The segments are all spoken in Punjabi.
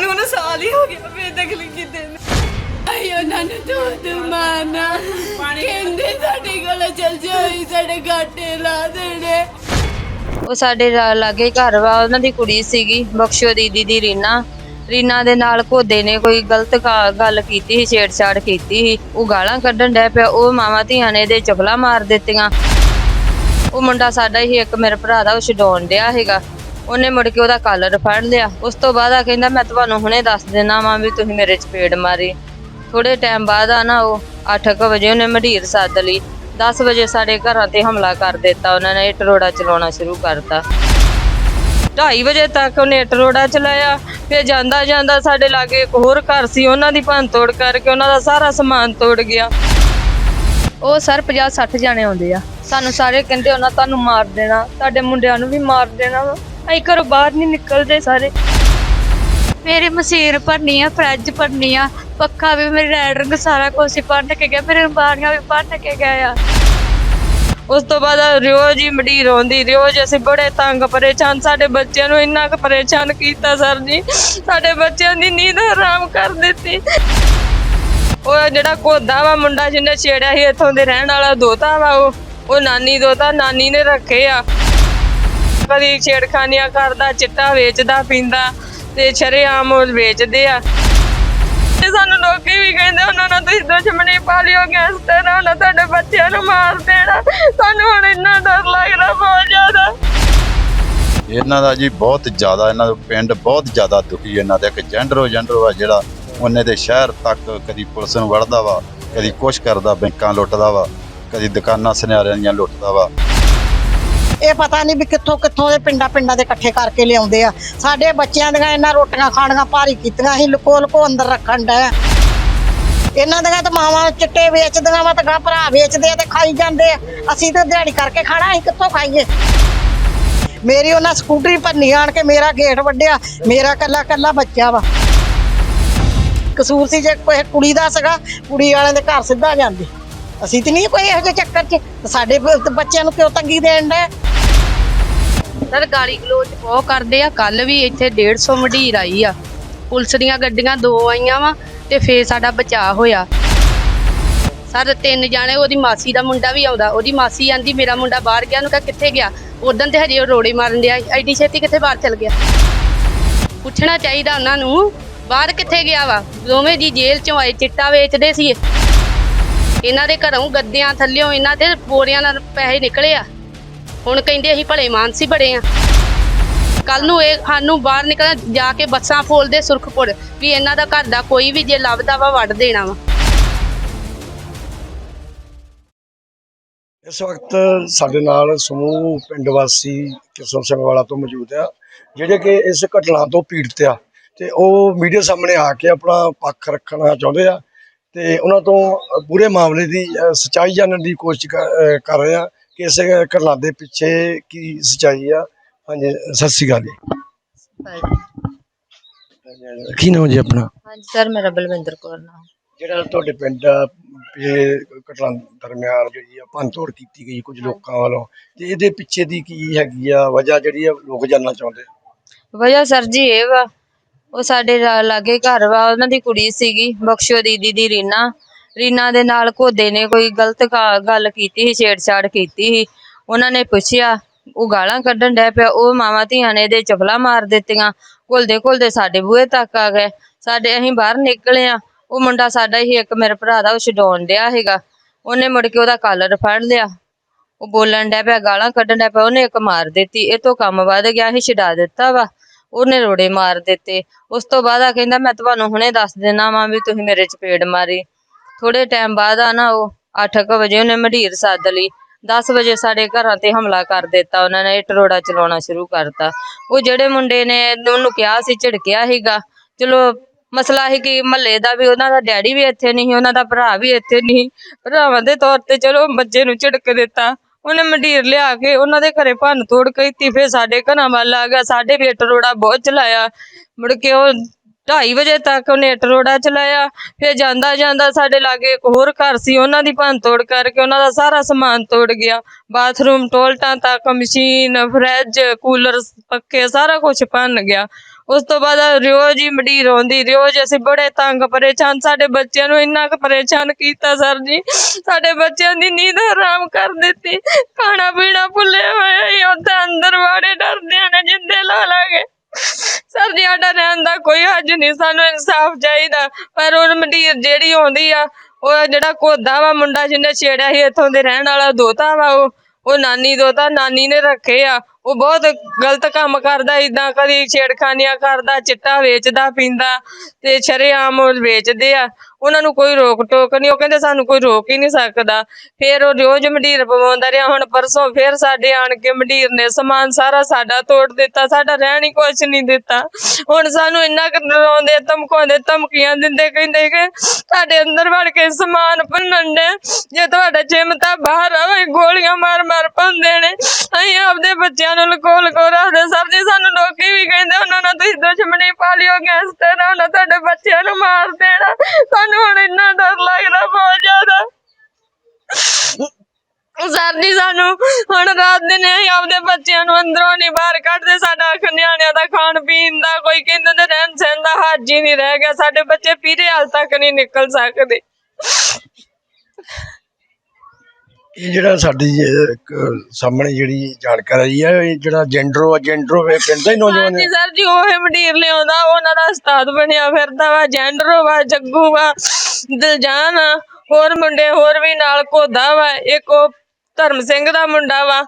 ਨੂੰ ਉਹਨੂੰ ਸਾਲ ਹੀ ਹੋ ਗਿਆ ਬੇਦਖਲੀ ਕੀਤੇ ਨੇ। ਆਈ ਉਹਨਾਂ ਨੂੰ ਦੁੱਧ ਮਾਨਾ ਕਹਿੰਦੇ ਸਾਡੇ ਕੋਲ ਚਲ ਜਾਈ ਸਾਡੇ ਗਾਟੇ ਲਾ ਦੇਣੇ। ਉਹ ਸਾਡੇ ਲਾ- ਲਾਗੇ ਘਰ ਵਾ ਉਹਨਾਂ ਦੀ ਕੁੜੀ ਸੀਗੀ ਬਖਸ਼ੋ ਦੀਦੀ ਦੀ ਰੀਨਾ। ਰੀਨਾ ਦੇ ਨਾਲ ਘੋਦੇ ਨੇ ਕੋਈ ਗਲਤ ਗਾ- ਗੱਲ ਕੀਤੀ ਸੀ ਛੇੜਛਾੜ ਕੀਤੀ ਸੀ। ਉਹ ਗਾਲਾਂ ਕੱਢਣ ਡੈ ਪਿਆ ਉਹ ਮਾਵਾਂ ਧੀਆਂ ਨੇ ਇਹਦੇ ਚਪਲਾ ਮਾਰ ਦਿੱਤੀਆਂ। ਉਹ ਮੁੰਡਾ ਸਾਡਾ ਹੀ ਇੱਕ ਮੇਰੇ ਭਰਾ ਦਾ ਉਹ ਛਡਾਉਣ ਡਿਆ ਹੈਗਾ। ਉਹਨੇ ਮੁੜ ਕੇ ਉਹਦਾ ਕਾਲਰ ਫੜ ਲਿਆ। ਉਸ ਤੋਂ ਬਾਅਦ ਆ ਕਹਿੰਦਾ, ਮੈਂ ਤੁਹਾਨੂੰ ਹੁਣੇ ਦੱਸ ਦੇਣਾ ਵਾਂ ਵੀ ਤੁਸੀਂ ਮੇਰੇ ਚਪੇੜ ਮਾਰੀ। ਥੋੜੇ ਟਾਈਮ ਬਾਅਦ ਆ ਨਾ ਉਹ 8:00 ਵਜੇ ਉਹਨੇ ਮਢੀਰ ਸੱਦ ਲਈ। 10 ਵਜੇ ਸਾਡੇ ਘਰਾਂ ਤੇ ਹਮਲਾ ਕਰ ਦਿੱਤਾ ਉਹਨਾਂ ਨੇ, ਇੱਟ ਚਲਾਉਣਾ ਸ਼ੁਰੂ ਕਰਤਾ। 2:30 ਵਜੇ ਤੱਕ ਉਹਨੇ ਇੱਟ ਚਲਾਇਆ। ਫਿਰ ਜਾਂਦਾ ਜਾਂਦਾ ਸਾਡੇ ਲਾਗੇ ਇੱਕ ਹੋਰ ਘਰ ਸੀ, ਉਹਨਾਂ ਦੀ ਭੰਨ ਤੋੜ ਕਰਕੇ ਉਹਨਾਂ ਦਾ ਸਾਰਾ ਸਮਾਨ ਤੋੜ ਗਿਆ। ਉਹ ਸਰ 50 60 ਜਾਣੇ ਆਉਂਦੇ ਆ। ਸਾਨੂੰ ਸਾਰੇ ਕਹਿੰਦੇ, ਉਹਨਾਂ ਤੁਹਾਨੂੰ ਮਾਰ ਦੇਣਾ। ਤੁਹਾਡੇ ਮੁੰਡਿਆਂ ਨੂੰ ਵੀ ਮਾਰ ਦੇਣਾ ਵਾ। ਅਸੀਂ ਘਰੋਂ ਬਾਹਰ ਨਹੀਂ ਨਿਕਲਦੇ ਸਾਰੇ। ਮੇਰੀ ਮਸ਼ੀਨ ਭਰਨੀ ਆ ਫਰਿੱਜ ਭਰਨੀ ਆ ਪੱਖਾ ਵੀ ਮੇਰੇ ਰੈਡਰਿੰਗ ਸਾਰਾ ਕੁਝ ਹੀ ਭੰਨ ਕੇ ਗਿਆ ਮੇਰੇ ਬਾਰੀਆਂ ਵੀ ਭੰਨ ਕੇ ਗਏ ਆ। ਉਸ ਤੋਂ ਬਾਅਦ ਰੋਜ਼ ਹੀ ਮਡੀਰ ਆਉਂਦੀ ਰੋਜ਼ ਅਸੀਂ ਬੜੇ ਤੰਗ ਪਰੇਸ਼ਾਨ ਸਾਡੇ ਬੱਚਿਆਂ ਨੂੰ ਇੰਨਾ ਕੁ ਪਰੇਸ਼ਾਨ ਕੀਤਾ ਸਰ ਜੀ ਸਾਡੇ ਬੱਚਿਆਂ ਦੀ ਨੀਂਦ ਹਰਾਮ ਕਰ ਦਿੱਤੀ। ਉਹ ਜਿਹੜਾ ਕੋਦਾ ਵਾ ਮੁੰਡਾ ਜਿਹਨੇ ਛੇੜਿਆ ਸੀ ਇੱਥੋਂ ਦੇ ਰਹਿਣ ਵਾਲਾ ਦੋਤਾ ਵਾ ਉਹ ਉਹ ਨਾਨੀ ਦੋਤਾ ਨਾਨੀ ਨੇ ਰੱਖੇ ਆ। ਕਦੀ ਛੇੜਖਾਨੀਆਂ ਕਰਦਾ, ਚਿੱਟਾ ਵੇਚਦਾ, ਪੀਂਦਾ ਤੇ ਸ਼ਰੇਆਮ ਉਹ ਵੇਚਦੇ ਆ। ਤੇ ਸਾਨੂੰ ਲੋਕੀ ਵੀ ਕਹਿੰਦੇ ਉਹਨਾਂ ਨਾਲ ਤੁਸੀਂ ਦੁਸ਼ਮਣੀ ਪਾ ਲਿਓ ਗੈਂਗਸਟਰ ਆ ਉਹਨਾਂ ਤੁਹਾਡੇ ਬੱਚਿਆਂ ਨੂੰ ਮਾਰ ਦੇਣਾ। ਸਾਨੂੰ ਹੁਣ ਇੰਨਾ ਡਰ ਲੱਗਦਾ ਬਹੁਤ ਜ਼ਿਆਦਾ। ਇਹਨਾਂ ਦਾ ਜੀ ਬਹੁਤ ਜ਼ਿਆਦਾ, ਇਹਨਾਂ ਦਾ ਪਿੰਡ ਬਹੁਤ ਜ਼ਿਆਦਾ ਦੁਖੀ ਇਹਨਾਂ ਦਾ ਇੱਕ ਜੈਂਡਰੋ ਜੈਂਡਰੋ ਆ ਜਿਹੜਾ ਉਹਨੇ ਦੇ ਸ਼ਹਿਰ ਤੱਕ ਕਦੀ ਪੁਲਿਸ ਨੂੰ ਵੜਦਾ ਵਾ, ਕਦੀ ਕੁਛ ਕਰਦਾ, ਬੈਂਕਾਂ ਲੁੱਟਦਾ ਵਾ, ਕਦੀ ਦੁਕਾਨਾਂ, ਸੁਨਿਆਰਿਆਂ ਦੀਆਂ ਲੁੱਟਦਾ ਵਾ। ਇਹ ਪਤਾ ਨਹੀਂ ਵੀ ਕਿੱਥੋਂ ਕਿੱਥੋਂ ਦੇ ਪਿੰਡਾਂ ਪਿੰਡਾਂ ਦੇ ਇਕੱਠੇ ਕਰਕੇ ਲਿਆਉਂਦੇ ਆ। ਸਾਡੇ ਬੱਚਿਆਂ ਦੀਆਂ ਇਹਨਾਂ ਰੋਟੀਆਂ ਖਾਣੀਆਂ ਭਾਰੀ ਕੀਤੀਆਂ ਅਸੀਂ ਲੁਕੋ ਲੁਕੋ ਅੰਦਰ ਰੱਖਣ ਡੈ ਇਹਨਾਂ ਦੀਆਂ ਤਾਂ ਮਾਵਾਂ ਚਿੱਟੇ ਵੇਚਦੀਆਂ ਵਾ ਤਾਂ ਗਾਂ ਭਰਾ ਵੇਚਦੇ ਆ ਤੇ ਖਾਈ ਜਾਂਦੇ ਆ। ਅਸੀਂ ਤਾਂ ਦਿਹਾੜੀ ਕਰਕੇ ਖਾਣਾ, ਅਸੀਂ ਕਿੱਥੋਂ ਖਾਈਏ? ਮੇਰੀ ਉਹਨਾਂ ਸਕੂਟਰੀ ਭੰਨੀ ਆਣ ਕੇ ਮੇਰਾ ਗੇਟ ਵੱਢਿਆ, ਮੇਰਾ ਕੱਲਾ ਕੱਲਾ ਬੱਚਾ ਵਾ। ਕਸੂਰ ਸੀ ਜੇ ਕੋਈ ਕੁੜੀ ਦਾ ਸੀਗਾ, ਕੁੜੀ ਵਾਲਿਆਂ ਦੇ ਘਰ ਸਿੱਧਾ ਜਾਂਦੇ। ਅਸੀਂ ਤੇ ਨਹੀਂ ਕੋਈ ਇਹੋ ਜਿਹੇ ਚੱਕਰ 'ਚ ਸਾਡੇ ਬੱਚਿਆਂ ਨੂੰ ਕਿਉਂ ਤੰਗੀ ਦੇਣ ਡੈ ਸਰ, ਗਾਲੀ ਗਲੋਚ ਬਹੁਤ ਕਰਦੇ ਆ। ਕੱਲ ਵੀ ਇੱਥੇ 150 ਮਢੀਰ ਆਈ ਆ। ਪੁਲਿਸ ਦੀਆਂ ਗੱਡੀਆਂ ਦੋ ਆਈਆਂ ਵਾ ਤੇ ਫੇਰ ਸਾਡਾ ਬਚਾਅ ਹੋਇਆ। ਸਰ, ਤਿੰਨ ਜਾਣੇ, ਉਹਦੀ ਮਾਸੀ ਦਾ ਮੁੰਡਾ ਵੀ ਆਉਂਦਾ। ਉਹਦੀ ਮਾਸੀ ਆਂਦੀ, ਮੇਰਾ ਮੁੰਡਾ ਬਾਹਰ ਗਿਆ ਨੂੰ ਕਹਾ, ਕਿੱਥੇ ਗਿਆ? ਉਦੋਂ ਤੇ ਹਜੇ ਉਹ ਰੋੜੇ ਮਾਰਨ ਡਿਆ ਐਡੀ ਛੇਤੀ ਕਿੱਥੇ ਬਾਹਰ ਚਲ ਗਿਆ? ਪੁੱਛਣਾ ਚਾਹੀਦਾ ਉਹਨਾਂ ਨੂੰ, ਬਾਹਰ ਕਿੱਥੇ ਗਿਆ ਵਾ? ਦੋਵੇਂ ਜੀ ਜੇਲ੍ਹ ਚੋਂ ਆਏ, ਚਿੱਟਾ ਵੇਚਦੇ ਸੀ ਇਹਨਾਂ ਦੇ ਘਰੋਂ ਗੱਦਿਆਂ ਥੱਲਿਓਂ ਇਹਨਾਂ ਦੇ ਬੋਰੀਆਂ ਨਾਲ ਪੈਸੇ ਨਿਕਲੇ ਆ। ਹੁਣ ਕਹਿੰਦੇ ਅਸੀਂ ਭਲੇ ਮਾਨਸੀ ਬੜੇ ਆ। ਕੱਲ ਨੂੰ ਇਹ ਸਾਨੂੰ ਬਾਹਰ ਨਿਕਲ ਜਾ ਕੇ ਬੱਸਾਂ ਫੋਲਦੇ ਸੁਰਖਪੁਰ ਵੀ ਇਹਨਾਂ ਦਾ ਘਰ ਦਾ ਕੋਈ ਵੀ ਜੇ ਲੱਭਦਾ ਵਾ ਵੱਢ ਦੇਣਾ ਵਾ। ਇਸ ਵਕਤ ਸਾਡੇ ਨਾਲ ਸਮੂਹ ਪਿੰਡ ਵਾਸੀ ਕਿਸਮ ਸਿੰਘ ਵਾਲਾ ਤੋਂ ਮੌਜੂਦ ਆ ਜਿਹੜੇ ਕਿ ਇਸ ਘਟਨਾ ਤੋਂ ਪੀੜਤ ਆ ਤੇ ਉਹ ਮੀਡੀਆ ਸਾਹਮਣੇ ਆ ਕੇ ਆਪਣਾ ਪੱਖ ਰੱਖਣਾ ਚਾਹੁੰਦੇ ਆ ਤੇ ਉਹਨਾਂ ਤੋਂ ਪੂਰੇ ਮਾਮਲੇ ਦੀ ਅ, ਸੱਚਾਈ ਜਾਣਨ ਦੀ ਕੋਸ਼ਿਸ਼ ਕਰ ਰਹੇ ਆ। ਕਿ ਇਸ ਘਟਨਾ ਦੇ ਪਿੱਛੇ ਕੀ ਸੱਚਾਈ ਆ? ਹਾਂਜੀ ਸਤਿ ਸ਼੍ਰੀ ਅਕਾਲ ਜੀ। ਕੀ ਨਾਮ ਜੀ ਆਪਣਾ? ਹਾਂਜੀ ਸਰ ਮੇਰਾ ਬਲਵਿੰਦਰ ਕੌਰ ਨਾਮ। ਜਿਹੜਾ ਤੁਹਾਡੇ ਪਿੰਡ ਇਹ ਘਟਨਾ ਦਰਮਿਆਨ ਜਿਹੜੀ ਆ ਭੰਨਤੋੜ ਕੀਤੀ ਗਈ ਕੁਝ ਲੋਕਾਂ ਵੱਲੋਂ। ਤੇ ਇਹਦੇ ਪਿੱਛੇ ਦੀ ਕੀ ਹੈਗੀ ਆ ਵਜ੍ਹਾ ਜਿਹੜੀ ਆ ਲੋਕ ਜਾਣਨਾ ਚਾਹੁੰਦੇ ਵਜ੍ਹਾ ਸਰ ਜੀ ਇਹ ਵਾ ਉਹ ਸਾਡੇ ਲਾਗੇ ਘਰ ਵਾ ਉਹਨਾਂ ਦੀ ਕੁੜੀ ਸੀਗੀ ਬਖਸ਼ੋ ਦੀਦੀ ਦੀ ਰੀਨਾ। ਰੀਨਾ ਦੇ ਨਾਲ ਘੋਦੇ ਨੇ ਕੋਈ ਗਲਤ ਗਾ- ਗੱਲ ਕੀਤੀ ਸੀ, ਛੇੜਛਾੜ ਕੀਤੀ ਸੀ। ਉਹਨਾਂ ਨੇ ਪੁੱਛਿਆ, ਉਹ ਗਾਲਾਂ ਕੱਢਣ ਡੈ ਪਿਆ। ਉਹ ਮਾਵਾਂ ਧੀਆਂ ਨੇ ਇਹਦੇ ਚਪਲਾ ਮਾਰ ਦਿੱਤੀਆਂ। ਘੁਲਦੇ ਘੁਲਦੇ ਸਾਡੇ ਬੂਹੇ ਤੱਕ ਆ ਗਏ। ਸਾਡੇ ਅਸੀਂ ਬਾਹਰ ਨਿਕਲੇ ਆ। ਉਹ ਮੁੰਡਾ ਸਾਡਾ ਹੀ ਇੱਕ ਮੇਰੇ ਭਰਾ ਦਾ ਉਹ ਛਡਾਉਣ ਡਿਆ ਹੈਗਾ ਉਹਨੇ ਮੁੜ ਕੇ ਉਹਦਾ ਕਾਲਰ ਫੜ ਲਿਆ। ਉਹ ਬੋਲਣ ਡਿਆ ਪਿਆ, ਗਾਲਾਂ ਕੱਢਣ ਡਿਆ ਪਿਆ। ਉਹਨੇ ਇੱਕ ਮਾਰ ਦਿੱਤੀ। ਇਹ ਤੋਂ ਕੰਮ ਵੱਧ ਗਿਆ ਅਸੀਂ ਛਡਾ ਦਿੱਤਾ ਵਾ। ਉਹਨੇ ਰੋੜੇ ਮਾਰ ਦਿੱਤੇ। ਉਸ ਤੋਂ ਬਾਅਦ ਆ ਕਹਿੰਦਾ, ਮੈਂ ਤੁਹਾਨੂੰ ਹੁਣੇ ਦੱਸ ਦੇਣਾ ਵਾਂ ਵੀ ਤੁਸੀਂ ਮੇਰੇ ਚਪੇੜ ਮਾਰੀ। ਥੋੜੇ ਟਾਈਮ ਬਾਅਦ ਆ ਨਾ ਉਹ 8:00 ਵਜੇ ਉਹਨੇ ਮਢੀਰ ਸੱਦ ਲਈ। 10 ਵਜੇ ਸਾਡੇ ਘਰਾਂ ਤੇ ਹਮਲਾ ਕਰ ਦਿੱਤਾ, ਉਹਨਾਂ ਨੇ ਇੱਟ ਚਲਾਉਣਾ ਸ਼ੁਰੂ ਕਰਤਾ। ਉਹ ਜਿਹੜੇ ਮੁੰਡੇ ਨੇ ਉਹਨੂੰ ਕਿਹਾ ਸੀ, ਝਿੜਕਿਆ ਸੀਗਾ। ਚਲੋ ਮਸਲਾ ਸੀ ਕਿ ਮਹੱਲੇ ਦਾ ਵੀ ਉਹਨਾਂ ਦਾ ਡੈਡੀ ਵੀ ਇੱਥੇ ਨਹੀਂ ਉਹਨਾਂ ਦਾ ਭਰਾ ਵੀ ਇੱਥੇ ਨਹੀਂ ਭਰਾਵਾਂ ਦੇ ਤੌਰ ਤੇ ਚਲੋ ਬੱਚੇ ਨੂੰ ਝਿੜਕ ਦਿੱਤਾ। ਉਹਨੇ ਮੰਡੀਰ ਲਿਆ ਕੇ ਉਹਨਾਂ ਦੇ ਘਰੇ ਭੰਨ ਤੋੜ ਕੀਤੀ, ਫਿਰ ਸਾਡੇ ਘਰਾਂ ਵੱਲ ਆ ਗਿਆ। ਸਾਡੇ ਵੀ ਇੱਟ ਰੋੜਾ ਬਹੁਤ ਚਲਾਇਆ। ਮੁੜ ਕੇ ਉਹ 2:30 ਵਜੇ ਤੱਕ ਉਹਨੇ ਟਰੋੜਾ ਚਲਾਇਆ, ਫਿਰ ਜਾਂਦਾ ਜਾਂਦਾ ਸਾਡੇ ਲਾਗੇ ਇੱਕ ਹੋਰ ਘਰ ਸੀ, ਉਹਨਾਂ ਦੀ ਭੰਨ ਤੋੜ ਕਰਕੇ ਉਹਨਾਂ ਦਾ ਸਾਰਾ ਸਮਾਨ ਤੋੜ ਗਿਆ। ਬਾਥਰੂਮ ਟੋਲਟਾਂ ਤੱਕ, ਮਸ਼ੀਨ, ਫਰਿੱਜ ਕੂਲਰ ਪੱਖੇ ਸਾਰਾ ਕੁਝ ਭੰਨ ਗਿਆ। ਉਸ ਤੋਂ ਬਾਅਦ ਰੋਜ਼ ਹੀ ਮੰਡੀਰ ਆਉਂਦੀ, ਰੋਜ਼ ਅਸੀਂ ਬੜੇ ਤੰਗ ਪਰੇਸ਼ਾਨ, ਸਾਡੇ ਬੱਚਿਆਂ ਨੂੰ ਇੰਨਾ ਕੁ ਪਰੇਸ਼ਾਨ ਕੀਤਾ ਸਰ ਜੀ। ਸਾਡੇ ਬੱਚਿਆਂ ਦੀ ਨੀਂਦ ਹਰਾਮ ਕਰ ਦਿੱਤੀ। ਖਾਣਾ ਪੀਣਾ ਭੁੱਲੇ ਹੋਏ ਹੀ ਉੱਥੇ ਅੰਦਰ ਵਾੜੇ ਡਰਦਿਆਂ ਨੇ ਜਿੰਦੇ ਲਾ ਲਾਗੇ ਸਰ ਜੀ ਸਾਡਾ ਰਹਿਣ ਦਾ ਕੋਈ ਹੱਜ ਨਹੀਂ, ਸਾਨੂੰ ਇਨਸਾਫ ਚਾਹੀਦਾ। ਪਰ ਉਹ ਮੰਡੀਰ ਜਿਹੜੀ ਆਉਂਦੀ ਆ, ਉਹ ਜਿਹੜਾ ਕੋਦਾ ਵਾ ਮੁੰਡਾ ਜਿਹਨੇ ਛੇੜਿਆ ਸੀ, ਇੱਥੋਂ ਦੇ ਰਹਿਣ ਵਾਲਾ ਦੋਤਾ ਵਾ ਉਹ ਉਹ ਨਾਨੀ ਦੋਤਾ, ਨਾਨੀ ਨੇ ਰੱਖੇ ਆ। ਉਹ ਬਹੁਤ ਗਲਤ ਕੰਮ ਕਰਦਾ ਇਦਾਂ ਕਦੀ ਛੇੜਖਾਨੀਆਂ ਕਰਦਾ, ਚਿੱਟਾ ਵੇਚਦਾ, ਪੀਂਦਾ ਤੇ ਸ਼ਰੇਆਮ ਵੇਚਦੇ ਆ। ਉਹਨਾਂ ਨੂੰ ਕੋਈ ਰੋਕ ਟੋਕ ਨਹੀਂ, ਉਹ ਕਹਿੰਦੇ ਸਾਨੂੰ ਕੋਈ ਰੋਕ ਹੀ ਨਹੀਂ ਸਕਦਾ। ਫੇਰ ਉਹ ਰੋਜ਼ ਮੰਡੀਰ ਪਵਾਉਂਦਾ ਰਿਹਾ, ਹੁਣ ਪਰਸੋਂ ਫਿਰ ਸਾਡੇ ਆਣ ਕੇ ਮੰਡੀਰ ਨੇ ਸਮਾਨ ਸਾਰਾ ਸਾਡਾ ਤੋੜ ਦਿੱਤਾ, ਸਾਡਾ ਰਹਿਣ ਹੀ ਕੁਛ ਨਹੀਂ ਦਿੱਤਾ। ਹੁਣ ਸਾਨੂੰ ਇੰਨਾ ਕੁ ਡਰਾਉਂਦੇ, ਧਮਕਾਉਂਦੇ, ਧਮਕੀਆਂ ਦਿੰਦੇ, ਕਹਿੰਦੇ ਕਿ ਤੁਹਾਡੇ ਅੰਦਰ ਵੜ ਕੇ ਸਮਾਨ ਭੰਨਣ ਦੇ ਜੇ ਤੁਹਾਡਾ ਜਿਮ ਤਾਂ ਬਾਹਰ ਆਵੇ, ਗੋਲੀਆਂ ਮਾਰ ਮਾਰ ਭੰਦੇ ਨੇ, ਅਸੀਂ ਆਪਦੇ ਬੱਚਿਆਂ ਨੂੰ ਲਕੋ ਲਕੋ ਰੱਖਦੇ ਸਰ ਜੀ ਸਾਨੂੰ ਲੋਕੀ ਵੀ ਕਹਿੰਦੇ, ਉਹਨਾਂ ਨਾਲ ਤੁਸੀਂ ਦੁਸ਼ਮਣੀ ਪਾ ਲਿਓ ਗੈਂਗਸਟਰ ਉਹਨਾਂ ਤੁਹਾਡੇ ਬੱਚਿਆਂ ਨੂੰ ਮਾਰ ਦੇਣਾ। ਸਾਨੂੰ ਹੁਣ ਇੰਨਾ ਡਰ ਲੱਗਦਾ ਬਹੁਤ ਜ਼ਿਆਦਾ। ਸਰ ਜੀ ਸਾਨੂੰ ਹੁਣ ਰਾਤ ਦਿਨ ਅਸੀਂ ਆਪਦੇ ਬੱਚਿਆਂ ਨੂੰ ਅੰਦਰੋਂ ਨਹੀਂ ਬਾਹਰ ਕੱਢਦੇ। ਸਾਡਾ ਅੱਖ ਨਿਆਣਿਆਂ ਦਾ ਖਾਣ ਪੀਣ ਦਾ ਕੋਈ ਕਹਿੰਦੇ ਨੇ ਰਹਿਣ ਸਹਿਣ ਦਾ ਹੱਜ ਹੀ ਨਹੀਂ ਰਹਿ ਗਿਆ। ਸਾਡੇ ਬੱਚੇ ਪੀਰੇ ਹਾਲ ਤੱਕ ਨਹੀਂ ਨਿਕਲ ਸਕਦੇ। ਇਹ ਜਿਹੜਾ ਸਾਡੀ ਇੱਕ ਸਾਹਮਣੇ ਜਿਹੜੀ ਜਾਣਕਾਰੀ ਹੈ ਇਹ ਜਿਹੜਾ ਜੈਂਡਰੋ ਆ ਜੈਂਡਰੋ ਵੇ ਪਿੰਡ ਦਾ ਹੀ ਨੌਜਵਾਨ ਹੈ ਹਾਂਜੀ ਸਰ ਜੀ ਉਹ ਮੰਡੀਰ ਲਿਆਉਂਦਾ ਉਹਨਾਂ ਦਾ ਉਸਤਾਦ ਬਣਿਆ ਫਿਰਦਾ ਵਾ ਜੈਂਡਰੋ ਵਾ ਜੱਗੂ ਵਾ ਦਿਲਜਾਨ ਆ ਹੋਰ ਮੁੰਡੇ ਹੋਰ ਵੀ ਨਾਲ ਕੋਦਾ ਵਾ ਇੱਕ ਉਹ ਧਰਮ ਸਿੰਘ ਦਾ ਮੁੰਡਾ ਵਾ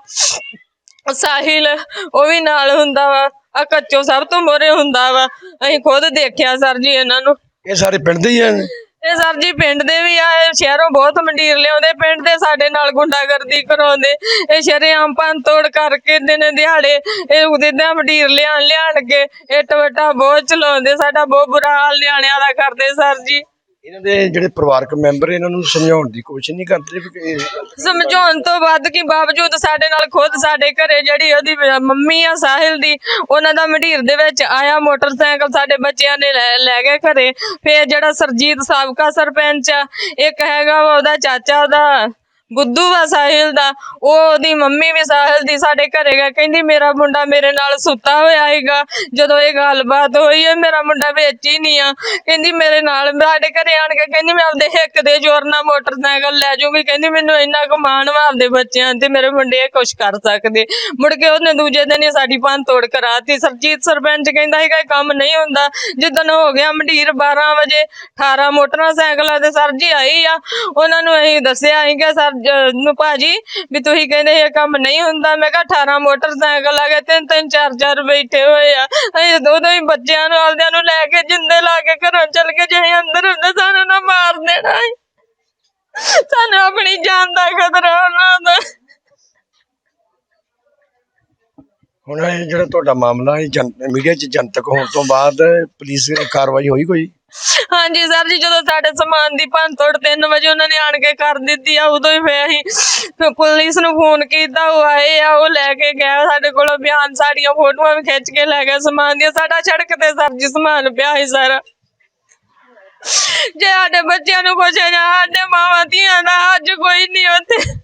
ਸਾਹਿਲ ਉਹ ਵੀ ਨਾਲ ਹੁੰਦਾ ਵਾ ਆ ਕੱਚੋ ਸਭ ਤੋਂ ਮੋਰੇ ਹੁੰਦਾ ਵਾ ਅਸੀਂ ਖੁਦ ਦੇਖਿਆ ਸਰ ਜੀ ਇਹਨਾਂ ਨੂੰ। ਇਹ ਸਾਰੇ ਪਿੰਡ ਦੇ ਹੀ ਹਨ ਇਹ ਸਰ ਜੀ ਪਿੰਡ ਦੇ ਵੀ ਆ, ਇਹ ਸ਼ਹਿਰੋਂ ਬਹੁਤ ਮੰਡੀਰ ਲਿਆਉਂਦੇ, ਪਿੰਡ ਦੇ ਸਾਡੇ ਨਾਲ ਗੁੰਡਾਗਰਦੀ ਕਰਾਉਂਦੇ। ਇਹ ਸ਼ਰੇਆਮ ਭੰਨ ਤੋੜ ਕਰਕੇ ਦਿਨ ਦਿਹਾੜੇ, ਇਹ ਉਹਦੇ ਮੰਡੀਰ ਲਿਆਣ ਲਿਆਣ ਕੇ ਇੱਟ ਵੱਟਾ ਬਹੁਤ ਚਲਾਉਂਦੇ, ਸਾਡਾ ਬਹੁਤ ਬੁਰਾ ਹਾਲ ਨਿਆਣਿਆਂ ਦਾ ਕਰਦੇ ਸਰ ਜੀ। ਇਹਨਾਂ ਦੇ ਜਿਹੜੇ ਪਰਿਵਾਰਕ ਮੈਂਬਰ ਇਹਨਾਂ ਨੂੰ ਸਮਝਾਉਣ ਦੀ ਕੋਸ਼ਿਸ਼ ਨਹੀਂ ਕਰਦੇ ਕਿ ਸਮਝਾਉਣ ਤੋਂ ਵੱਧ ਕੀ ਬਾਵਜੂਦ ਸਾਡੇ ਨਾਲ ਖੁਦ ਸਾਡੇ ਘਰੇ ਜਿਹੜੀ ਉਹਦੀ ਮੰਮੀ ਆ ਸਾਹਿਲ ਦੀ, ਉਹਨਾਂ ਦਾ ਮੰਡੀਰ ਦੇ ਵਿੱਚ ਆਇਆ ਮੋਟਰਸਾਈਕਲ ਸਾਡੇ ਬੱਚਿਆਂ ਨੇ ਲੈ ਲੈ ਗਏ ਘਰੇ। ਫੇਰ ਜਿਹੜਾ ਸਰਜੀਤ ਸਾਬਕਾ ਸਰਪੰਚ ਆ, ਇੱਕ ਹੈਗਾ ਵਾ ਉਹਦਾ ਚਾਚਾ ਉਹਦਾ ਬੁੱਧੂ ਵਾ ਸਾਹਿਲ ਦਾ, ਉਹ ਉਹਦੀ ਮੰਮੀ ਵੀ ਸਾਹਿਲ ਦੀ ਸਾਡੇ ਘਰੇ ਗਿਆ, ਕਹਿੰਦੀ ਮੇਰਾ ਮੁੰਡਾ ਮੇਰੇ ਨਾਲ ਸੁੱਤਾ ਹੋਇਆ ਹੈਗਾ ਜਦੋਂ ਇਹ ਗੱਲਬਾਤ ਹੋਈ ਹੈ ਮੇਰਾ ਮੁੰਡਾ ਵਿੱਚ ਹੀ ਨਹੀਂ ਆ। ਕਹਿੰਦੀ ਮੇਰੇ ਨਾਲ ਸਾਡੇ ਘਰੇ ਆਣ ਕੇ ਕਹਿੰਦੀ ਮੈਂ ਆਪਦੇ ਹਿੱਕ ਦੇ ਜ਼ੋਰ ਨਾਲ ਮੋਟਰਸਾਈਕਲ ਲੈ ਜਾਊਂਗੀ। ਕਹਿੰਦੀ ਮੈਨੂੰ ਇੰਨਾ ਕੁ ਮਾਣ ਵਾ ਆਪਦੇ ਬੱਚਿਆਂ ਤੇ, ਮੇਰੇ ਮੁੰਡੇ ਇਹ ਕੁਛ ਕਰ ਸਕਦੇ। ਮੁੜ ਕੇ ਉਹਨੇ ਦੂਜੇ ਦਿਨ ਹੀ ਸਾਡੀ ਭੰਨ ਤੋੜ ਕਰਾਤੀ। ਸਰਜੀਤ ਸਰਪੰਚ ਕਹਿੰਦਾ ਹੈਗਾ ਇਹ ਕੰਮ ਨਹੀਂ ਹੁੰਦਾ। ਜਿੱਦਣ ਹੋ ਗਿਆ ਮੰਡੀਰ 12 ਵਜੇ 18 ਮੋਟਰਸਾਈਕਲਾਂ ਤੇ ਸਰ ਜੀ ਆਈ ਆ। ਉਹਨਾਂ ਨੂੰ ਅਸੀਂ ਦੱਸਿਆ ਅਸੀਂ ਸਰ ਜ- ਨੂੰ ਭਾਜੀ ਵੀ ਤੁਸੀਂ ਕਹਿੰਦੇ ਇਹ ਕੰਮ ਨਹੀਂ ਹੁੰਦਾ। ਮੈਂ ਕਿਹਾ 18 ਮੋਟਰਸਾਈਕਲ ਆ ਗਏ, ਤਿੰਨ ਤਿੰਨ, ਚਾਰ ਚਾਰ ਬੈਠੇ ਹੋਏ ਆ। ਅਸੀਂ ਉਦੋਂ ਹੀ ਬੱਚਿਆਂ ਨੂੰ, ਆਪਦਿਆਂ ਨੂੰ ਲੈ ਕੇ ਜਿੰਦੇ ਲਾ ਕੇ ਘਰੋਂ ਚੱਲ ਕੇ ਜੇ ਅਸੀਂ ਅੰਦਰ ਹੁੰਦੇ ਸਾਨੂੰ ਨਾ ਮਾਰ ਦੇਣਾ ਸੀ। ਸਾਨੂੰ ਆਪਣੀ ਜਾਨ ਦਾ ਖਤਰਾ ਉਹਨਾਂ ਦਾ। ਹੁਣ ਇਹ ਜਿਹੜਾ ਤੁਹਾਡਾ ਮਾਮਲਾ ਹੈ ਮੀਡੀਆ 'ਚ ਜਨਤਕ ਹੋਣ ਤੋਂ ਬਾਅਦ ਪੁਲਿਸ ਕਾਰਵਾਈ ਹੋਈ ਕੋਈ? ਹਾਂਜੀ ਸਰ ਜੀ, ਜਦੋਂ ਸਾਡੇ ਸਮਾਨ ਦੀ ਭੰਨ ਤੋੜ 3 ਵਜੇ ਉਹਨਾਂ ਨੇ ਆਣ ਕੇ ਕਰ ਦਿੱਤੀ ਆ, ਉਦੋਂ ਹੀ ਫੇ ਅਸੀਂ ਪੁਲਿਸ ਨੂੰ ਫੋਨ ਕੀਤਾ, ਉਹ ਆਏ ਆ, ਉਹ ਲੈ ਕੇ ਗਿਆ ਸਾਡੇ ਕੋਲੋਂ ਬਿਆਨ ਸਾਡੀਆਂ ਫੋਟੋਆਂ ਵੀ ਖਿੱਚ ਕੇ ਲੈ ਗਏ ਸਮਾਨ ਦੀਆਂ, ਸਾਡਾ ਸੜਕ ਤੇ ਸਰ ਜੀ ਸਮਾਨ ਪਿਆ ਸੀ ਸਾਰਾ। ਜੇ ਸਾਡੇ ਬੱਚਿਆਂ ਨੂੰ ਕੁਛ ਹੋ ਜਾ ਸਾਡੇ ਮਾਵਾਂ ਧੀਆਂ ਦਾ ਅੱਜ ਕੋਈ ਨਹੀਂ ਉੱਥੇ।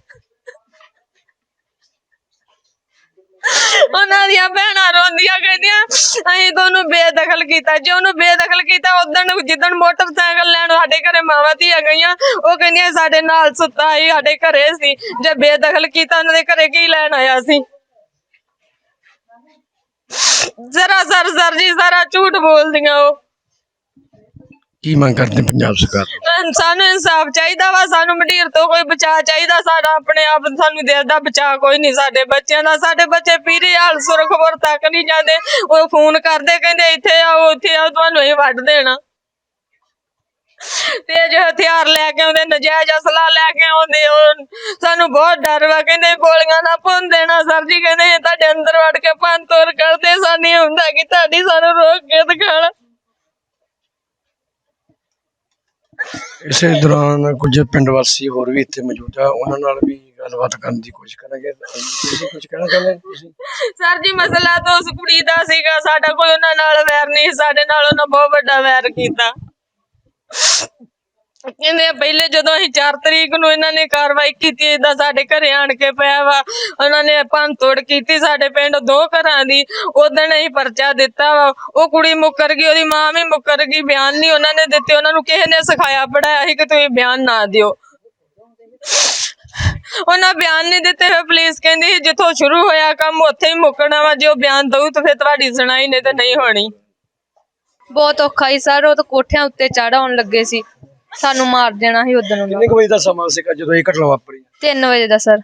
ਉਹਨਾਂ ਦੀਆਂ ਭੈਣਾਂ ਰੋਂਦੀਆਂ ਕਹਿੰਦੀਆਂ, ਅਸੀਂ ਤੁਹਾਨੂੰ ਬੇਦਖਲ ਕੀਤਾ। ਜੇ ਉਹਨੂੰ ਬੇਦਖਲ ਕੀਤਾ ਉਦੋਂ ਜਿੱਦਣ ਮੋਟਰਸਾਈਕਲ ਲੈਣ ਸਾਡੇ ਘਰੇ ਮਾਵਾਂ ਧੀਆਂ ਗਈਆਂ, ਉਹ ਕਹਿੰਦੀਆਂ ਸਾਡੇ ਨਾਲ ਸੁੱਤਾ ਸੀ, ਸਾਡੇ ਘਰੇ ਸੀ। ਜੇ ਬੇਦਖਲ ਕੀਤਾ, ਉਹਨਾਂ ਦੇ ਘਰੇ ਕੀ ਲੈਣ ਆਇਆ ਸੀ? ਜ਼ਰਾ ਸਰ ਸਰ ਜੀ, ਸਾਰਾ ਝੂਠ ਬੋਲਦੀਆਂ ਉਹ। ਕੀ ਮੰਗ ਕਰਦੇ ਪੰਜਾਬ ਸਰਕਾਰ ਸਾਨੂੰ ਇਨਸਾਫ ਚਾਹੀਦਾ ਵਾ, ਸਾਨੂੰ ਮੰਡੀਰ ਤੋਂ ਕੋਈ ਬਚਾਅ ਚਾਹੀਦਾ, ਸਾਡਾ ਆਪਣੇ ਆਪ ਸਾਨੂੰ ਦਿਲ ਦਾ ਬਚਾਅ ਕੋਈ ਨਹੀਂ, ਸਾਡੇ ਬੱਚਿਆਂ ਦਾ, ਸਾਡੇ ਬੱਚੇ ਪੀਰੇ ਹਾਲ ਸੁਰਖਪੁਰ ਤੱਕ ਨਹੀਂ ਜਾਂਦੇ, ਉਹ ਫੋਨ ਕਰਦੇ, ਕਹਿੰਦੇ ਇੱਥੇ ਆਓ ਉੱਥੇ ਆਓ, ਤੁਹਾਨੂੰ ਇਹ ਵੱਢ ਦੇਣਾ। ਤੇ ਜੋ ਹਥਿਆਰ ਲੈ ਕੇ ਆਉਂਦੇ, ਨਜਾਇਜ਼ ਅਸਲਾ ਲੈ ਕੇ ਆਉਂਦੇ, ਉਹ ਸਾਨੂੰ ਬਹੁਤ ਡਰ ਵਾ, ਕਹਿੰਦੇ ਗੋਲੀਆਂ ਨਾ ਭੁੰਨ ਦੇਣਾ, ਸਰ ਜੀ ਕਹਿੰਦੇ ਤੁਹਾਡੇ ਅੰਦਰ ਵੜ ਕੇ ਭੰਨ ਤੋੜ ਕਰਦੇ ਸਾਨੀ ਹੁੰਦਾ ਕਿ ਤੁਹਾਡੀ ਸਾਨੂੰ ਰੋਕ ਕੇ ਦਿਖਾਣਾ। ਇਸੇ ਦੌਰਾਨ ਕੁਝ ਪਿੰਡ ਵਾਸੀ ਹੋਰ ਵੀ ਇੱਥੇ ਮੌਜੂਦ ਆ। ਉਹਨਾਂ ਨਾਲ ਵੀ ਗੱਲਬਾਤ ਕਰਨ ਦੀ ਕੋਸ਼ਿਸ਼ ਕਰਾਂਗੇ। ਤੁਸੀਂ ਕੁਝ ਕਹਿਣਾ ਚਾਹੁੰਦੇ ਹੋ? ਤੁਸੀਂ ਸਰ ਜੀ, ਮਸਲਾ ਤਾਂ ਉਸ ਕੁੜੀ ਦਾ ਸੀਗਾ। ਸਾਡਾ ਕੋਈ ਉਹਨਾਂ ਨਾਲ ਵੈਰ ਨਹੀਂ ਸਾਡੇ ਨਾਲ ਉਹਨਾਂ ਬਹੁਤ ਵੱਡਾ ਵੈਰ ਕੀਤਾ। ਕਹਿੰਦੇ ਪਹਿਲੇ ਜਦੋਂ ਅਸੀਂ 4 ਤਰੀਕ ਨੂੰ ਇਹਨਾਂ ਨੇ ਕਾਰਵਾਈ ਕੀਤੀ ਇਦਾਂ ਸਾਡੇ ਘਰੇ ਆਣ ਕੇ ਪਿਆ ਵਾ, ਉਹਨਾਂ ਨੇ ਭੰਨ ਤੋੜ ਕੀਤੀ ਸਾਡੇ ਪਿੰਡ ਦੋ ਘਰਾਂ ਦੀ ਉਦੋਂ ਅਸੀਂ ਪਰਚਾ ਦਿੱਤਾ ਵਾ, ਉਹ ਕੁੜੀ ਮੁੱਕਰ ਗਈ, ਉਹਦੀ ਮਾਂ ਵੀ ਮੁੱਕਰ ਗਈ, ਬਿਆਨ ਨਹੀਂ ਉਹਨਾਂ ਨੇ ਦਿੱਤੇ, ਉਹਨਾਂ ਨੂੰ ਕਿਸੇ ਨੇ ਸਿਖਾਇਆ ਪੜਾਇਆ ਸੀ ਕਿ ਤੁਸੀਂ ਬਿਆਨ ਨਾ ਦਿਓ। ਉਹਨਾਂ ਬਿਆਨ ਨਹੀਂ ਦਿੱਤੇ ਹੋਏ, ਪੁਲਿਸ ਕਹਿੰਦੀ ਸੀ, ਜਿੱਥੋਂ ਸ਼ੁਰੂ ਹੋਇਆ ਕੰਮ, ਉੱਥੇ ਹੀ ਮੁੱਕਣਾ ਵਾ, ਜੇ ਉਹ ਬਿਆਨ ਦਊ ਤਾਂ ਫਿਰ ਤੁਹਾਡੀ ਸੁਣਾਈ, ਨਹੀਂ ਤੇ ਨਹੀਂ ਹੋਣੀ। ਬਹੁਤ ਔਖਾ ਹੀ ਸਰ, ਉਹ ਤਾਂ ਕੋਠਿਆਂ ਉੱਤੇ ਚੜ੍ਹ ਲੱਗੇ ਸੀ। ਸਾਨੂੰ ਮਾਰ ਦੇਣਾ ਸੀ ਉਦੋਂ ਨੂੰ ਕਿੰਨੇ ਕੁ ਵਜੇ ਦਾ ਸਮਾਂ ਸੀਗਾ ਜਦੋਂ ਇਹ ਘਟਨਾ ਵਾਪਰੀ? 3 ਵਜੇ ਦਾ ਸਰ।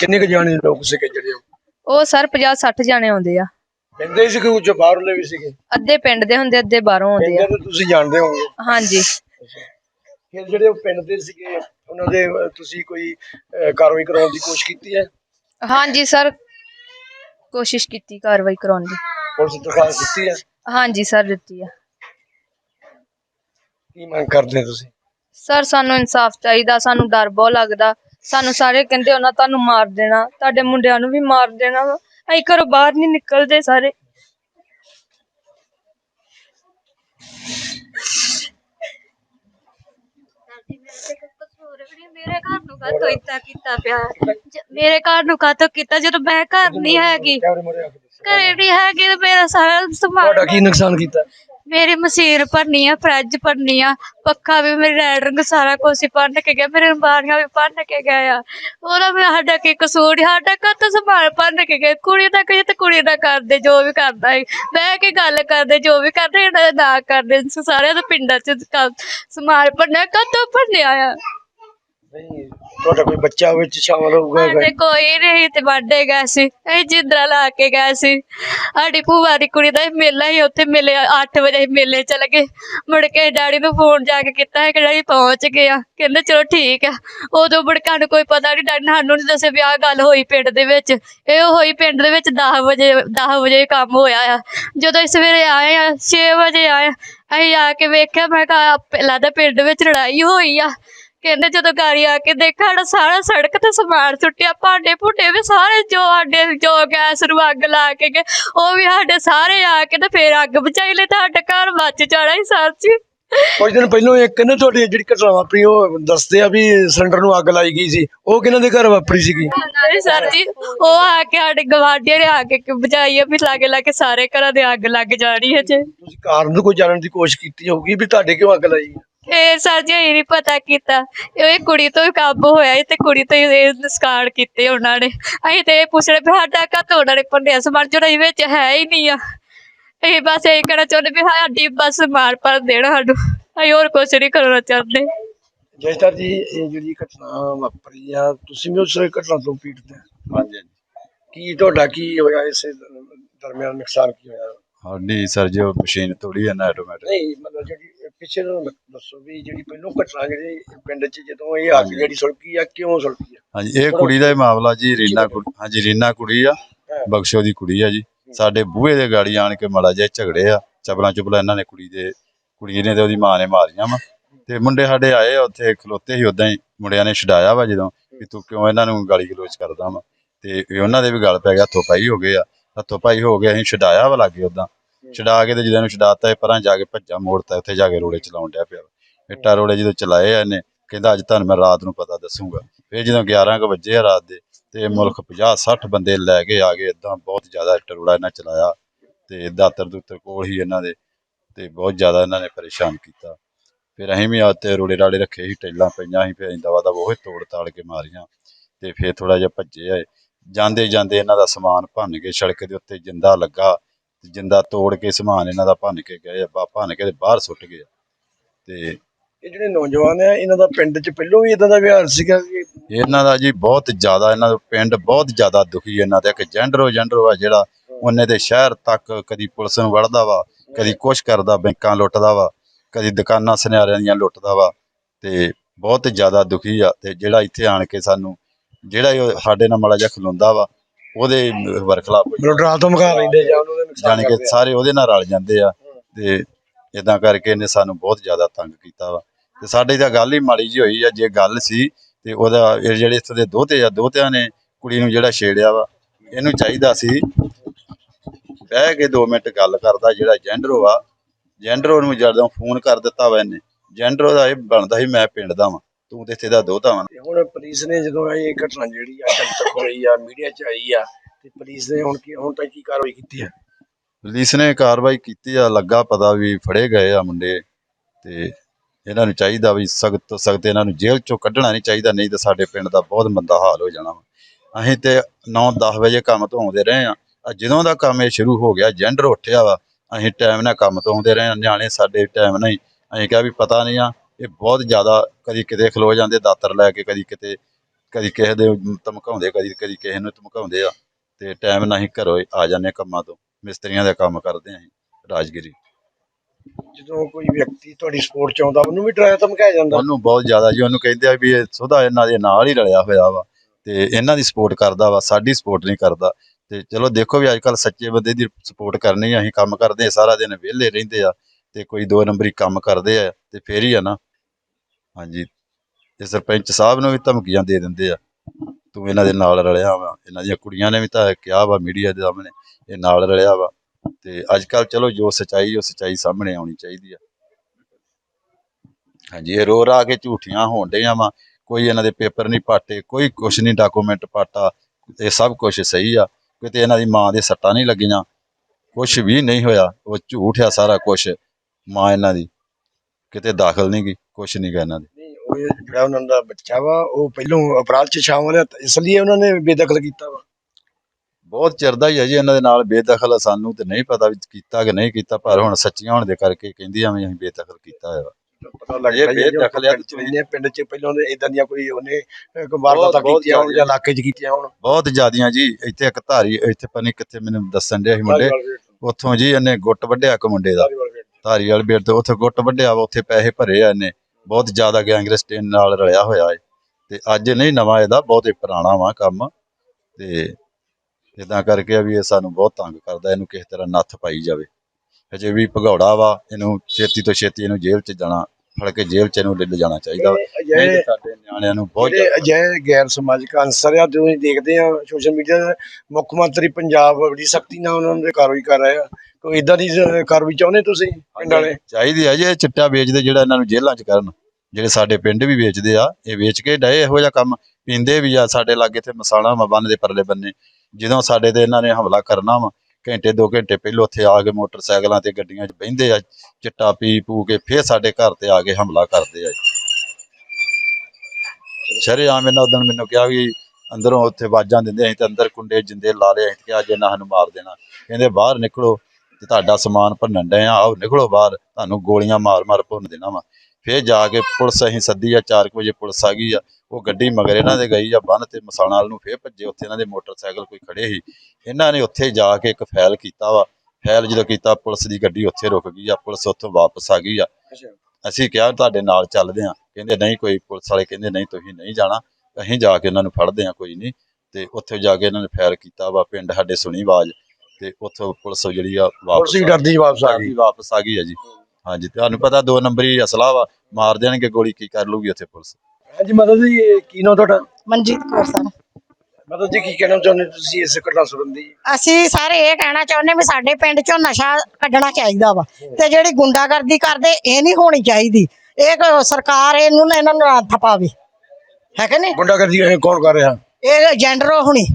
ਕਿੰਨੇ ਕੁ ਜਾਣੇ ਲੋਕ ਸੀਗੇ ਜਿਹੜੇ ਉਹ? ਉਹ ਸਰ 50 60 ਜਾਣੇ ਆਉਂਦੇ ਆ। ਕਹਿੰਦੇ ਸੀ ਕਿ ਕੁਝ ਬਾਹਰਲੇ ਵੀ ਸੀਗੇ? ਅੱਧੇ ਪਿੰਡ ਦੇ ਹੁੰਦੇ ਅੱਧੇ ਬਾਹਰੋਂ ਆਉਂਦੇ ਆ। ਤਾਂ ਤੁਸੀਂ ਜਾਣਦੇ ਹੋਵੋਗੇ? ਹਾਂਜੀ। ਫਿਰ ਜਿਹੜੇ ਉਹ ਪਿੰਡ ਦੇ ਸੀਗੇ ਉਹਨਾਂ ਦੇ ਅਹ, ਤੁਸੀਂ ਕੋਈ ਅਹ, ਕਾਰਵਾਈ ਕਰਾਉਣ ਦੀ ਕੋਸ਼ਿਸ਼ ਕੀਤੀ ਹੈ? ਹਾਂਜੀ ਸਰ। ਕੋਸ਼ਿਸ਼ ਕੀਤੀ ਕਾਰਵਾਈ ਕਰਾਉਣ ਦੀ। ਪੁਲਿਸ ਦਰਖਾਸਤ ਦਿੱਤੀ ਹੈ? ਹਾਂਜੀ ਸਰ ਦਿੱਤੀ ਆ ਕੀ ਮੰਗ ਕਰਦੇ ਹੋ ਤੁਸੀਂ? ਸਰ ਸਾਨੂੰ ਇਨਸਾਫ ਚਾਹੀਦਾ ਸਾਨੂੰ ਡਰ ਬਹੁਤ ਲੱਗਦਾ। ਸਾਨੂੰ ਸਾਰੇ ਕਹਿੰਦੇ ਉਹਨਾਂ ਤੁਹਾਨੂੰ ਮਾਰ ਦੇਣਾ ਤੁਹਾਡੇ ਮੁੰਡਿਆਂ ਨੂੰ ਵੀ ਮਾਰ ਦੇਣਾ ਵਾ। ਅਸੀਂ ਘਰੋਂ ਬਾਹਰ ਨਹੀਂ ਨਿਕਲਦੇ ਸਾਰੇ। ਮੇਰੇ ਘਰ ਨੂੰ ਕਾਹਤੋਂ ਏਦਾਂ ਕੀਤਾ ਪਿਆ? ਜ- ਮੇਰੇ ਘਰ ਨੂੰ ਕਾਹਤੋਂ ਕੀਤਾ? ਜਦੋਂ ਮੈਂ ਘਰ ਨਹੀਂ ਹੈਗੀ ਕੈਮਰੇ ਮੋਰੇ ਘਰੇ ਨਹੀਂ ਹੈਗੀ ਤੇ ਮੇਰਾ ਸਾਰਾ ਸਮਾਨ ਤੁਹਾਡਾ ਕੀ ਨੁਕਸਾਨ ਕੀਤਾ? ਮੇਰੀ ਮਸ਼ੀਨ ਭਰਨੀ ਆ ਫਰਿੱਜ ਭਰਨੀ ਆ, ਪੱਖਾ ਵੀ ਮੇਰੇ ਰੈਡ ਰੰਗ ਸਾਰਾ ਕੁਝ ਹੀ ਭੰਨ ਕੇ ਗਿਆ, ਮੇਰੇ ਬਾਰੀਆਂ ਵੀ ਭੰਨ ਕੇ ਗਿਆ ਆ ਉਹਦਾ ਵੀ ਸਾਡਾ ਕੀ ਕਸੂਰ ਆ? ਸਾਡਾ ਕਾਹਤੋਂ ਸਮਾਨ ਭੰਨ ਕੇ ਗਏ, ਕੁੜੀ ਦਾ ਕਹੇ ਤੇ ਕੁੜੀ ਦਾ ਕਰਦੇ, ਜੋ ਵੀ ਕਰਦਾ ਹੈ ਬਹਿ ਕੇ ਗੱਲ ਕਰਦੇ, ਜੋ ਵੀ ਕਰਦੇ ਇਹਨਾਂ ਦਾ ਨਾ ਕਰਦੇ, ਸਾਰਿਆਂ ਦੇ ਪਿੰਡਾਂ ਚ ਕੰਮ- ਸਮਾਨ ਭੰਨਿਆ ਕਾਹਤੋਂ ਭੰਨਿਆ ਆ ਨਹੀਂ ਤੁਹਾਡਾ ਕੋਈ ਬੱਚਾ ਵਿੱਚ ਸ਼ਾਮਲ ਹੋਊਗਾ ਸਾਡੇ ਕੋਈ? ਨਹੀਂ ਤੇ ਵਾਡੇ ਗਏ ਸੀ। ਅਸੀਂ ਜਿੰਦਰਾ ਲਾ ਕੇ ਗਏ ਸੀ। ਸਾਡੀ ਭੂਆ ਦੀ ਕੁੜੀ ਦਾ ਵੀ ਮੇਲਾ ਸੀ ਉੱਥੇ ਮੇਲੇ 8 ਵਜੇ ਅਸੀਂ ਮੇਲੇ ਚਲੇ ਗਏ। ਮੁੜ ਕੇ ਡੈਡੀ ਨੂੰ ਫੋਨ ਜਾ ਕੇ ਕੀਤਾ ਹੈ ਕਿ ਡੈਡੀ ਪਹੁੰਚ ਗਏ ਆ ਕਹਿੰਦੇ ਚਲੋ ਠੀਕ ਆ। ਉਦੋਂ ਮੁੜਕਾਂ ਨੂੰ ਕੋਈ ਪਤਾ ਨਹੀਂ ਡੈਡੀ ਨੇ ਸਾਨੂੰ ਨਹੀਂ ਦੱਸਿਆ ਵੀ ਆਹ ਗੱਲ ਹੋਈ ਪਿੰਡ ਦੇ ਵਿੱਚ। ਇਹ ਹੋਈ ਪਿੰਡ ਦੇ ਵਿੱਚ 10 ਵਜੇ 10 ਵਜੇ ਕੰਮ ਹੋਇਆ ਆ। ਜਦੋਂ ਅਸੀਂ ਸਵੇਰੇ ਆਏ ਆ 6 ਵਜੇ ਆਏ ਅਸੀਂ ਆ ਕੇ ਵੇਖਿਆ ਮੈਂ ਕਿਹਾ ਤਾਂ ਪਿੰਡ ਵਿੱਚ ਲੜਾਈ ਹੋਈ ਆ। ਕਹਿੰਦੇ ਜਦੋਂ ਗਾੜੀ ਆ ਕੇ ਦੇਖਿਆ ਸਾਡਾ ਸਾਰਾ ਸੜਕ ਤੇ ਸਮਾਨ ਸੁੱਟਿਆ ਭਾਂਡੇ ਭੁੱਡੇ ਵੀ ਸਾਰੇ ਜੋ ਸਾਡੇ ਜੋ ਗੈਸ ਨੂੰ ਅੱਗ ਲਾ ਕੇ ਗਏ ਉਹ ਵੀ ਸਾਡੇ ਸਾਰੇ ਆ ਕੇ ਤੇ ਫੇਰ ਅੱਗ ਬੁਝਾਈ ਲੈ ਤੁਹਾਡਾ ਘਰ ਮੱਚ ਜਾਣਾ ਹੀ ਸਰ ਜੀ। ਕੁਝ ਦਿਨ ਪਹਿਲਾਂ ਇੱਕ ਨਾ ਤੁਹਾਡੀ ਜਿਹੜੀ ਘਟਨਾ ਵਾਪਰੀ ਉਹ ਦੱਸਦੇ ਆ ਵੀ ਸਿਲੰਡਰ ਨੂੰ ਅੱਗ ਲਾਈ ਗਈ ਸੀ ਉਹ ਕਿਹਨਾਂ ਦੇ ਘਰ ਵਾਪਰੀ ਸੀਗੀ? ਨਹੀਂ ਸਰ ਜੀ ਉਹ ਆ ਕੇ ਸਾਡੇ ਗਵਾਂਢੀਆਂ ਨੇ ਆ ਕੇ ਬੁਝਾਈ ਆ ਵੀ ਲਾਗੇ ਲਾਗੇ ਸਾਰੇ ਘਰਾਂ ਦੇ ਅੱਗ ਲੱਗ ਜਾਣੀ ਹੈ ਜੇ। ਤੁਸੀਂ ਕਾਰਨ ਕੋਈ ਜਾਣਨ ਦੀ ਕੋਸ਼ਿਸ਼ ਕੀਤੀ ਹੋਊਗੀ ਵੀ ਤੁਹਾਡੇ ਕਿਉਂ ਅੱਗ ਲਾਈ? ਇਹ ਸਰ ਜੀ ਇਹ ਨਹੀਂ ਪਤਾ ਕੀਤਾ। ਇਹ ਕੁੜੀ ਤੋਂ ਹੀ ਕਾਬੂ ਹੋਇਆ ਤੇ ਕੁੜੀ ਤੋਂ ਹੀ ਇਹ ਨਸਕਾਨ ਕੀਤੇ ਉਹਨਾਂ ਨੇ। ਅਸੀਂ ਤੇ ਇਹ ਪੁੱਛ ਰਹੇ ਵੀ ਸਾਡਾ ਕਾ ਉਹਨਾਂ ਨੇ ਭੰਡਿਆ ਸਮਾਨ ਜਿਹੜਾ ਇਹ ਵਿੱਚ ਹੈ ਹੀ ਨਹੀਂ ਆ ਇਹ ਬਸ ਇਹ ਕਹਿਣਾ ਚਾਹੁੰਦੇ ਵੀ ਸਾਡੀ ਬਸ ਮਾਰ ਪਰ ਦੇਣਾ ਸਾਨੂੰ। ਅਸੀਂ ਹੋਰ ਕੁਛ ਨਹੀਂ ਕਰਨਾ ਚਾਹੁੰਦੇ। ਜੈਸਟਰ ਜੀ ਇਹ ਜਿਹੜੀ ਘਟਨਾ ਵਾਪਰੀ ਆ ਤੁਸੀਂ ਵੀ ਉਸ ਘਟਨਾ ਤੋਂ ਪੀੜਤ ਹੈ ਹਾਂਜੀ। ਕੀ ਤੁਹਾਡਾ ਕੀ ਹੋਇਆ ਇਸ ਦਰਮਿਆਨ ਨੁਕਸਾਨ ਕੀ ਹੋਇਆ? ਸਾਡੀ ਸਰ ਜੋ ਮਸ਼ੀਨ ਤੋੜੀ ਹੈ ਨਾ ਆਟੋਮੈਟਿਕ ਨਹੀਂ ਮਤਲਬ ਜਿਹੜੀ ਪਿੱਛੇ ਨੂੰ ਦੱਸੋ ਵੀ ਜਿਹੜੀ ਪਹਿਲੋਂ ਘਟਨਾ ਜਿਹੜੀ ਪਿੰਡ 'ਚ ਜਦੋਂ ਇਹ ਅੱਗ ਜਿਹੜੀ ਸੁਲਕੀ ਆ ਕਿਉਂ ਸੁਲਕੀ ਆ? ਹਾਂਜੀ ਇਹ ਕੁੜੀ ਦਾ ਹੀ ਮਾਮਲਾ ਜੀ ਰੀਨਾ ਕੁੜੀ ਹਾਂਜੀ ਰੀਨਾ ਕੁੜੀ ਆ ਬਖਸ਼ੋ ਦੀ ਕੁੜੀ ਆ ਜੀ। ਸਾਡੇ ਬੂਹੇ ਦੇ ਗਾੜੀ ਆਣ ਕੇ ਮੜਾ ਜੇ ਝਗੜੇ ਆ ਚਪਲਾਂ ਚੁਪਲਾਂ ਇਹਨਾਂ ਨੇ ਕੁੜੀ ਦੇ ਕੁੜੀ ਨੇ ਤੇ ਉਹਦੀ ਮਾਂ ਨੇ ਮਾਰੀਆਂ ਵਾ। ਤੇ ਮੁੰਡੇ ਸਾਡੇ ਆਏ ਉੱਥੇ ਖਲੋਤੇ ਸੀ ਉਦਾਂ ਹੀ ਮੁੰਡਿਆਂ ਨੇ ਛਡਾਇਆ ਵਾ ਜਦੋਂ ਵੀ ਤੂੰ ਕਿਉਂ ਇਹਨਾਂ ਨੂੰ ਗਾਲੀ ਗਲੋਚ ਕਰਦਾ ਵਾ। ਤੇ ਉਹਨਾਂ ਦੇ ਵੀ ਗੱਲ ਪੈ ਗਿਆ ਹੱਥੋਂ ਪਾਈ ਹੋ ਗਏ ਆ। ਹੱਥੋਂ ਪਾਈ ਹੋ ਗਿਆ ਅਸੀਂ ਛਡਾਇਆ ਵਾ ਲਾਗੇ ਉਦਾਂ ਛਡਾ ਕੇ ਤੇ ਜਦੋਂ ਇਹਨੂੰ ਛਡਾਤਾ ਇਹ ਪਰਾਂ ਜਾ ਕੇ ਭੱਜਾ ਮੋੜਤਾ ਉੱਥੇ ਜਾ ਕੇ ਰੋੜੇ ਚਲਾਉਣ ਡਿਆ ਪਿਆ। ਇੱਟਾਂ ਰੋੜੇ ਜਦੋਂ ਚਲਾਏ ਆ ਇਹਨੇ ਕਹਿੰਦਾ ਅੱਜ ਤੁਹਾਨੂੰ ਮੈਂ ਰਾਤ ਨੂੰ ਪਤਾ ਦੱਸੂਗਾ। ਫਿਰ ਜਦੋਂ 11 ਕੁ ਵਜੇ ਰਾਤ ਦੇ ਤੇ ਮੁਲਕ 50 60 ਬੰਦੇ ਲੈ ਕੇ ਆ ਗਏ ਇਦਾਂ ਬਹੁਤ ਜ਼ਿਆਦਾ ਇੱਟ ਰੋੜਾ ਇਹਨਾਂ ਚਲਾਇਆ ਤੇ ਦਾਤਰ ਦੂਤਰ ਕੋਲ ਹੀ ਇਹਨਾਂ ਦੇ ਤੇ ਬਹੁਤ ਜ਼ਿਆਦਾ ਇਹਨਾਂ ਨੇ ਪਰੇਸ਼ਾਨ ਕੀਤਾ। ਫਿਰ ਅਸੀਂ ਵੀ ਆਤੇ ਰੋੜੇ ਰਾੜੇ ਰੱਖੇ ਸੀ ਟੈਲਾਂ ਪਈਆਂ ਸੀ ਫਿਰ ਅਸੀਂ ਦਵਾ ਦਵਾ ਉਹ ਤੋੜ ਤਾੜ ਕੇ ਮਾਰੀਆਂ ਤੇ ਫਿਰ ਥੋੜਾ ਜਿਹਾ ਭੱਜੇ ਆਏ। ਜਾਂਦੇ ਜਾਂਦੇ ਇਹਨਾਂ ਦਾ ਸਮਾਨ ਭੰਨ ਕੇ ਸੜਕ ਦੇ ਉੱਤੇ ਜਿੰਦਾ ਲੱਗਾ ਤੇ ਜਿੰਦਾ ਤੋੜ ਕੇ ਸਮਾਨ ਇਹਨਾਂ ਦਾ ਭੰਨ ਕੇ ਗਏ ਆ, ਬਾ- ਭੰਨ ਕੇ ਤੇ ਬਾਹਰ ਸੁੱਟ ਗਏ ਆ। ਤੇ ਇਹ ਜਿਹੜੇ ਨੌਜਵਾਨ ਆ ਇਹਨਾਂ ਦਾ ਪਿੰਡ 'ਚ ਪਹਿਲੋਂ ਵੀ ਇਦਾਂ ਦਾ ਵਿਹਾਰ ਸੀਗਾ ਕਿ ਇਹਨਾਂ ਦਾ ਜੀ ਬਹੁਤ ਜ਼ਿਆਦਾ ਇਹਨਾਂ ਦਾ ਪਿੰਡ ਬਹੁਤ ਜ਼ਿਆਦਾ ਦੁਖੀ ਇਹਨਾਂ ਦਾ ਇੱਕ ਜੈਂਡਰੋ ਜੈਂਡਰੋ ਆ ਜਿਹੜਾ ਉਹਨੇ ਦੇ ਸ਼ਹਿਰ ਤੱਕ ਕਦੀ ਪੁਲਿਸ ਨੂੰ ਵੜਦਾ ਵਾ ਕਦੀ ਕੁਛ ਕਰਦਾ ਬੈਂਕਾਂ ਲੁੱਟਦਾ ਵਾ ਕਦੀ ਦੁਕਾਨਾਂ ਸੁਨਿਆਰਿਆਂ ਦੀਆਂ ਲੁੱਟਦਾ ਵਾ ਤੇ ਬਹੁਤ ਜ਼ਿਆਦਾ ਦੁਖੀ ਆ ਤੇ ਜਿਹੜਾ ਇੱਥੇ ਆਣ ਕੇ ਸਾਨੂੰ ਜਿਹੜਾ ਹੀ ਉਹ ਸਾਡੇ ਨਾਲ ਮਾੜਾ ਜਿਹਾ ਖਲੋਂਦਾ ਵਾ ਉਹਦੇ ਵਰਖਲਾਫ ਬਰੋਡਰਾ ਤੋਂ ਮਗਾ ਲੈਂਦੇ ਜਾਂ ਉਹਨਾਂ ਦੇ ਨੁਕਸਾਨ ਜਾਣੀ ਕਿ। ਸਾਰੇ ਉਹਦੇ ਨਾਲ ਰਲ ਜਾਂਦੇ ਆ ਤੇ ਇਦਾਂ ਕਰਕੇ ਇਹਨੇ ਸਾਨੂੰ ਬਹੁਤ ਜ਼ਿਆਦਾ ਤੰਗ ਕੀਤਾ ਵਾ। ਤੇ ਸਾਡੇ ਤਾਂ ਗੱਲ ਹੀ ਮਾੜੀ ਜੀ ਹੋਈ ਆ ਜੇ ਗੱਲ ਸੀ ਤੇ ਉਹਦਾ ਇਹ ਜਿਹੜੇ ਇੱਥੇ ਦੇ ਦੋਤੇ ਆ ਦੋਤਿਆਂ ਨੇ ਕੁੜੀ ਨੂੰ ਜਿਹੜਾ ਛੇੜਿਆ ਵਾ ਇਹਨੂੰ ਚਾਹੀਦਾ ਸੀ ਬਹਿ ਕੇ 2 ਮਿੰਟ ਗੱਲ ਕਰਦਾ ਜਿਹੜਾ ਜੈਂਡਰੋ ਆ। ਜੈਂਡਰੋ ਨੂੰ ਜਦੋਂ ਫੋਨ ਕਰ ਦਿੱਤਾ ਵਾ ਇਹਨੇ। ਜੈਂਡਰੋ ਦਾ ਇਹ ਬਣਦਾ ਸੀ ਮੈਂ ਪਿੰਡ ਦਾ ਵਾਂ। ਤੂੰ ਤੇ ਇੱਥੇ ਦਾ ਦੋਤਾ ਵਾਂ ਤੇ ਹੁਣ ਪੁਲਿਸ ਨੇ ਜਦੋਂ ਇਹ ਘਟਨਾ ਜਿਹੜੀ ਆ ਜਨਤਕ ਹੋਈ ਆ ਮੀਡੀਆ 'ਚ ਆਈ ਆ ਤੇ ਪੁਲਿਸ ਨੇ ਹੁਣ ਕੀ ਹੁਣ ਤੱਕ ਕੀ ਕਾਰਵਾਈ ਕੀਤੀ ਆ? ਪੁਲਿਸ ਨੇ ਕਾਰਵਾਈ ਕੀਤੀ ਆ ਲੱਗਾ ਪਤਾ ਵੀ ਫੜੇ ਗਏ ਆ ਮੁੰਡੇ ਤੇ ਇਹਨਾਂ ਨੂੰ ਚਾਹੀਦਾ ਵੀ ਸਖਤ ਤੋਂ ਸਖਤ ਇਹਨਾਂ ਨੂੰ ਜੇਲ੍ਹ ਚੋਂ ਕੱਢਣਾ ਨਹੀਂ ਚਾਹੀਦਾ ਨਹੀਂ ਤਾਂ ਸਾਡੇ ਪਿੰਡ ਦਾ ਬਹੁਤ ਮੰਦਾ ਹਾਲ ਹੋ ਜਾਣਾ ਵਾ। ਅਸੀਂ ਤੇ 9-10 ਵਜੇ ਕੰਮ ਤੋਂ ਆਉਂਦੇ ਰਹੇ ਆ। ਜਦੋਂ ਦਾ ਕੰਮ ਇਹ ਸ਼ੁਰੂ ਹੋ ਗਿਆ ਜੈਂਡਰ ਉੱਠਿਆ ਵਾ ਅਸੀਂ ਟਾਈਮ ਨਾਲ ਕੰਮ ਤੋਂ ਆਉਂਦੇ ਰਹੇ ਆ। ਨਿਆਣੇ ਸਾਡੇ ਟਾਈਮ ਨਾਲ ਹੀ ਅਸੀਂ ਕਿਹਾ ਵੀ ਪਤਾ ਨਹੀਂ ਆ ਇਹ ਬਹੁਤ ਜ਼ਿਆਦਾ ਕਦੀ ਕਿਤੇ ਖਲੋ ਜਾਂਦੇ ਦਾਤਰ ਲੈ ਕੇ ਕਦੀ ਕਿਤੇ ਕਦੀ ਕਿਸੇ ਦੇ ਧਮਕਾਉਂਦੇ ਕਦੀ ਕਦੀ ਕਿਸੇ ਨੂੰ ਧਮਕਾਉਂਦੇ ਆ। ਤੇ ਟਾਈਮ ਨਾਲ ਅਸੀਂ ਘਰੋਂ ਆ ਜਾਂਦੇ ਹਾਂ ਕੰਮਾਂ ਤੋਂ। ਮਿਸਤਰੀਆਂ ਦਾ ਕੰਮ ਕਰਦੇ ਹਾਂ ਅਸੀਂ ਰਾਜਗੀਰੀ। ਜਦੋਂ ਕੋਈ ਵਿਅਕਤੀ ਤੁਹਾਡੀ ਸਪੋਰਟ 'ਚ ਆਉਂਦਾ ਉਹਨੂੰ ਵੀ ਡਰਾਇਆ ਧਮਕਾਇਆ ਜਾਂਦਾ? ਉਹਨੂੰ ਬਹੁਤ ਜ਼ਿਆਦਾ ਜੀ ਉਹਨੂੰ ਕਹਿੰਦੇ ਆ ਵੀ ਇਹ ਸੁਧਾ ਇਹਨਾਂ ਦੇ ਨਾਲ ਹੀ ਰਲਿਆ ਹੋਇਆ ਵਾ। ਤੇ ਇਹਨਾਂ ਦੀ ਸਪੋਰਟ ਕਰਦਾ ਵਾ ਸਾਡੀ ਸਪੋਰਟ ਨਹੀਂ ਕਰਦਾ। ਤੇ ਚਲੋ ਦੇਖੋ ਵੀ ਅੱਜ ਕੱਲ ਸੱਚੇ ਬੰਦੇ ਦੀ ਸਪੋਰਟ ਕਰਨੀ ਆ ਅਸੀਂ ਕੰਮ ਕਰਦੇ ਆ ਸਾਰਾ ਦਿਨ ਵਿਹਲੇ ਰਹਿੰਦੇ ਆ। ਤੇ ਕੋਈ ਦੋ ਨੰਬਰੀ ਕੰਮ ਕਰਦੇ ਆ ਤੇ ਫੇਰ ਹੀ ਆ ਨਾ। ਹਾਂਜੀ। ਤੇ ਸਰਪੰਚ ਸਾਹਿਬ ਨੂੰ ਵੀ ਧਮਕੀਆਂ ਦੇ ਦਿੰਦੇ ਆ। ਤੂੰ ਇਹਨਾਂ ਦੇ ਨਾਲ ਰਲਿਆ ਵਾ। ਇਹਨਾਂ ਦੀਆਂ ਕੁੜੀਆਂ ਨੇ ਵੀ ਤਾਂ ਕਿਹਾ ਵਾ ਮੀਡੀਆ ਦੇ ਸਾਹਮਣੇ, ਇਹ ਨਾਲ ਰਲਿਆ ਵਾ। ਤੇ ਅੱਜ ਕੱਲ ਚਲੋ ਜੋ ਸਚਾਈ, ਉਹ ਸਚਾਈ ਸਾਹਮਣੇ ਆਉਣੀ ਚਾਹੀਦੀ ਆ। ਹਾਂਜੀ, ਇਹ ਰੋ ਰਾ ਕੇ ਝੂਠੀਆਂ ਹੋਣ ਡਈਆਂ ਵਾ। ਕੋਈ ਇਹਨਾਂ ਦੇ ਪੇਪਰ ਨਹੀਂ ਪਾਟੇ, ਕੋਈ ਕੁਛ ਨਹੀਂ ਡਾਕੂਮੈਂਟ ਪਾਟਾ। ਇਹ ਸਭ ਕੁਝ ਸਹੀ ਆ। ਕਿਤੇ ਇਹਨਾਂ ਦੀ ਮਾਂ ਦੇ ਸੱਟਾਂ ਨਹੀਂ ਲੱਗੀਆਂ। ਕੁਛ ਵੀ ਨਹੀਂ ਹੋਇਆ। ਉਹ ਝੂਠ ਆ ਸਾਰਾ ਕੁਛ। ਮਾਂ ਇਹਨਾਂ ਦੀ ਕਿਤੇ ਦਾਖਲ ਨਹੀਂ ਗਈ। ਕੁਛ ਨਹੀਂ ਗਾ ਇਹਨਾਂ ਦੇ। ਨਹੀਂ ਉਹ ਜਿਹੜਾ ਉਹਨਾਂ ਦਾ ਬੱਚਾ ਵਾ ਉਹ ਪਹਿਲੋਂ ਅਪਰਾਧ 'ਚ ਸ਼ਾਮਲ ਹੈ ਤਾਂ ਇਸ ਲਈ ਉਹਨਾਂ ਨੇ ਬੇਦਖਲ ਕੀਤਾ ਵਾ। ਬਹੁਤ ਚਿਰ ਦਾ ਹੀ ਹੈ ਜੀ ਇਹਨਾਂ ਦੇ ਨਾਲ ਬੇਦਖਲ ਆ, ਸਾਨੂੰ ਤੇ ਨਹੀਂ ਪਤਾ ਵੀ ਕੀਤਾ ਕਿ ਨਹੀਂ ਕੀਤਾ ਪਰ ਹੁਣ ਸੱਚੀਆਂ ਹੋਣ ਦੇ ਕਰਕੇ ਕਹਿੰਦੀਆਂ ਵੀ ਅਸੀਂ ਬੇਦਖਲ ਕੀਤਾ ਹੋਇਆ। ਪਤਾ ਲੱਗ ਇਹ ਬੇਦਖਲ ਆ ਪਿੰਡ 'ਚ ਰਹਿੰਦੇ ਆ, ਪਿੰਡ 'ਚ ਪਹਿਲਾਂ ਇਦਾਂ ਦੀਆਂ ਕੋਈ ਉਹਨੇ ਅਹ, ਕੋਈ ਵਾਰਦਾਤਾਂ ਬਹੁਤ ਕੀਤੀਆਂ ਹੋਣ। ਜਾਂ ਇਲਾਕੇ 'ਚ ਕੀਤੀਆਂ ਹੋਣ। ਬਹੁਤ ਜ਼ਿਆਦੀਆਂ ਜੀ ਇੱਥੇ ਇੱਕ ਧਾਰੀ ਇੱਥੇ ਪਤਾ ਨਹੀਂ ਕਿੱਥੇ ਮੈਨੂੰ ਦੱਸਣ ਡਿਆ ਸੀ ਮੁੰਡੇ। ਉੱਥੋਂ ਜੀ ਇਹਨੇ ਗੁੱਟ ਵੱਢਿਆ ਇੱਕ ਮੁੰਡੇ ਦਾ। ਧਾਰੀਵਾਲ ਬੇਟ ਤੋਂ ਉੱਥੇ ਗੁੱਟ ਵੱਢਿਆ ਵਾ ਉੱਥੇ ਪੈਸੇ ਭਰੇ ਆ ਇਹਨੇ। ਬਹੁਤ ਜ਼ਿਆਦਾ ਗੈਂਗਸਟਰ ਨਾਲ ਰਲਿਆ ਹੋਇਆ ਹੈ ਤੇ ਅੱਜ ਨਹੀਂ ਨਵਾਂ ਇਹਦਾ ਬਹੁਤ ਹੀ ਪੁਰਾਣਾ ਵਾ ਕੰਮ ਤੇ ਇਦਾਂ ਕਰਕੇ ਵੀ ਇਹ ਸਾਨੂੰ ਬਹੁਤ ਤੰਗ ਕਰਦਾ ਇਹਨੂੰ ਕਿਸੇ ਤਰ੍ਹਾਂ ਨੱਥ ਪਾਈ ਜਾਵੇ। ਅਜੇ ਵੀ ਭਗੌੜਾ ਵਾ ਇਹਨੂੰ ਛੇਤੀ ਤੋਂ ਛੇਤੀ ਇਹਨੂੰ ਜੇਲ੍ਹ 'ਚ ਜਾਣਾ ਫੜ ਕੇ ਜੇਲ੍ਹ 'ਚ ਇਹਨੂੰ ਲੈ ਜਾਣਾ ਚਾਹੀਦਾ। ਤਾਂ ਸਾਡੇ ਨਿਆਣਿਆਂ ਨੂੰ ਬਹੁਤ ਜਿਹੜੇ ਅਜਿਹੇ ਗੈਰ ਸਮਾਜਿਕ ਅਨਸਰ ਆ ਤੁਸੀਂ ਦੇਖਦੇ ਆ ਸੋਸ਼ਲ ਮੀਡੀਆ ਮੁੱਖ ਮੰਤਰੀ ਪੰਜਾਬ ਬੜੀ ਸਖਤੀ ਨਾਲ ਉਹਨਾਂ ਦੇ ਕਾਰਵਾਈ ਕਰ ਰਹੇ ਕੋਈ ਇਦਾਂ ਦੀ ਜ- ਕਾਰਵਾਈ ਚਾਹੁੰਦੇ ਤੁਸੀਂ ਪਿੰਡ ਵਾਲੇ? ਚਾਹੀਦੀ ਆ ਜੇ ਚਿੱਟਾ ਵੇਚਦੇ ਜਿਹੜਾ ਇਹਨਾਂ ਨੂੰ ਜੇਲ੍ਹਾਂ 'ਚ ਕਰਨ। ਜਿਹੜੇ ਸਾਡੇ ਪਿੰਡ ਵੀ ਵੇਚਦੇ ਆ, ਇਹ ਵੇਚ ਕੇ ਡਏ ਇਹੋ ਜਿਹਾ ਕੰਮ। ਪੀਂਦੇ ਵੀ ਆ ਸਾਡੇ ਲਾਗੇ ਤੇ ਮਸਾਣਾ ਵਾ ਦੇ ਪਰਲੇ ਬੰਨੇ। ਜਦੋਂ ਸਾਡੇ ਤੇ ਇਹਨਾਂ ਨੇ ਹਮਲਾ ਕਰਨਾ ਵਾ, ਘੰਟੇ, ਦੋ ਘੰਟੇ ਪਹਿਲਾਂ ਉੱਥੇ ਆ ਕੇ ਮੋਟਰਸਾਈਕਲਾਂ ਤੇ ਗੱਡੀਆਂ 'ਚ ਬਹਿੰਦੇ ਆ, ਚਿੱਟਾ ਪੀ ਪੂ ਕੇ ਫੇਰ ਸਾਡੇ ਘਰ ਤੇ ਆ ਕੇ ਹਮਲਾ ਕਰਦੇ ਆ ਸ਼ਰੇਆਮ ਇਹਨਾਂ ਉਦੋਂ ਮੈਨੂੰ ਕਿਹਾ ਵੀ ਅੰਦਰੋਂ ਉੱਥੇ ਆਵਾਜ਼ਾਂ ਦਿੰਦੇ, ਅਸੀਂ ਤੇ ਅੰਦਰ ਕੁੰਡੇ ਜਿੰਦੇ ਲਾ ਲਏ, ਅਸੀਂ ਕਿ ਅੱਜ ਇਹਨਾਂ ਸਾਨੂੰ ਮਾਰ ਦੇਣਾ। ਕਹਿੰਦੇ ਬਾਹਰ ਨਿਕਲੋ ਤੇ ਤੁਹਾਡਾ ਸਮਾਨ ਭੰਨਣ ਡਏ ਆ ਆਓ ਨਿਕਲੋ ਬਾਹਰ ਤੁਹਾਨੂੰ ਗੋਲੀਆਂ ਮਾਰ ਮਾਰ ਭੁੰਨ ਦੇਣਾ ਵਾ। ਫੇਰ ਜਾ ਕੇ ਪੁਲਿਸ ਅਸੀਂ ਸੱਦੀ ਆ 4 ਵਜੇ ਪੁਲਿਸ ਆ ਗਈ ਆ। ਉਹ ਗੱਡੀ ਮਗਰ ਇਹਨਾਂ ਦੇ ਗਈ ਆ ਬੰਨ ਤੇ ਮਸਾਣਾ ਵਾਲ ਨੂੰ ਫੇਰ ਭੱਜੇ ਉੱਥੇ ਇਹਨਾਂ ਦੇ ਮੋਟਰਸਾਈਕਲ ਕੋਈ ਖੜੇ ਸੀ। ਇਹਨਾਂ ਨੇ ਉੱਥੇ ਜਾ ਕੇ ਇੱਕ ਫਾਈਲ ਕੀਤਾ ਵਾ। ਫਾਈਲ ਜਦੋਂ ਕੀਤਾ ਪੁਲਿਸ ਦੀ ਗੱਡੀ ਉੱਥੇ ਰੁਕ ਗਈ ਆ ਪੁਲਿਸ ਉੱਥੋਂ ਵਾਪਸ ਆ ਗਈ ਆ। ਅਸੀਂ ਕਿਹਾ ਤੁਹਾਡੇ ਨਾਲ ਚੱਲਦੇ ਆ। ਕਹਿੰਦੇ ਨਹੀਂ ਕੋਈ ਪੁਲਿਸ ਵਾਲੇ ਕਹਿੰਦੇ ਨਹੀਂ ਤੁਸੀਂ ਨਹੀਂ ਜਾਣਾ। ਅਸੀਂ ਜਾ ਕੇ ਇਹਨਾਂ ਨੂੰ ਫੜਦੇ ਆ ਕੋਈ ਨਹੀਂ। ਤੇ ਉੱਥੇ ਜਾ ਕੇ ਇਹਨਾਂ ਨੇ ਫਾਇਰ ਕੀਤਾ ਵਾ ਪਿੰਡ ਸਾਡੇ ਸੁਣੀ ਆਵਾਜ਼। ਤੇ ਉੱਥੋਂ ਪੁਲਿਸ ਜਿਹੜੀ ਆ ਵਾਪਸ ਪੁਲਿਸ ਵੀ ਡਰਦੀ ਵਾਪਸ ਆ ਗਈ। ਵਾਪਸ ਆ ਗਈ ਆ ਜੀ। ਹਾਂਜੀ ਤੁਹਾਨੂੰ ਪਤਾ ਦੋ ਨੰਬਰੀ ਅਸਲਾ ਵਾ ਮਾਰ ਦੇਣਗੇ ਗੋਲੀ ਕੀ ਕਰ ਲੂਗੀ ਉੱਥੇ ਪੁਲਿਸ? ਹਾਂਜੀ ਮਦਦ ਜੀ ਇਹ ਕੀ ਨਾਮ ਤੁਹਾਡਾ? ਮਨਜੀਤ ਕੌਰ ਸਰ। ਮਦਦ ਜੀ ਕੀ ਕਹਿਣਾ ਚਾਹੁੰਦੇ ਤੁਸੀਂ ਇਸ ਘਟਨਾ ਸੰਬੰਧੀ? ਅਸੀਂ ਸਾਰੇ ਇਹ ਕਹਿਣਾ ਚਾਹੁੰਦੇ ਵੀ ਸਾਡੇ ਪਿੰਡ ਚੋਂ ਨਸ਼ਾ ਕੱਢਣਾ ਚਾਹੀਦਾ ਵਾ ਤੇ ਜਿਹੜੀ ਗੁੰਡਾਗਰਦੀ ਕਰਦੇ ਇਹ ਨਹੀਂ ਹੋਣੀ ਚਾਹੀਦੀ। ਇਹ ਕ- ਸਰਕਾਰ ਇਹਨੂੰ ਨਾ ਇਹਨਾਂ ਨੂੰ ਹੱਥ ਪਾਵੇ ਹੈ ਕਿ ਨਹੀਂ? ਗੁੰਡਾਗਰਦੀ ਇਹ ਕੌਣ ਕਰ ਰਿਹਾ? ਇਹ ਜੈਂਡਰੋ ਹੁਣੀ।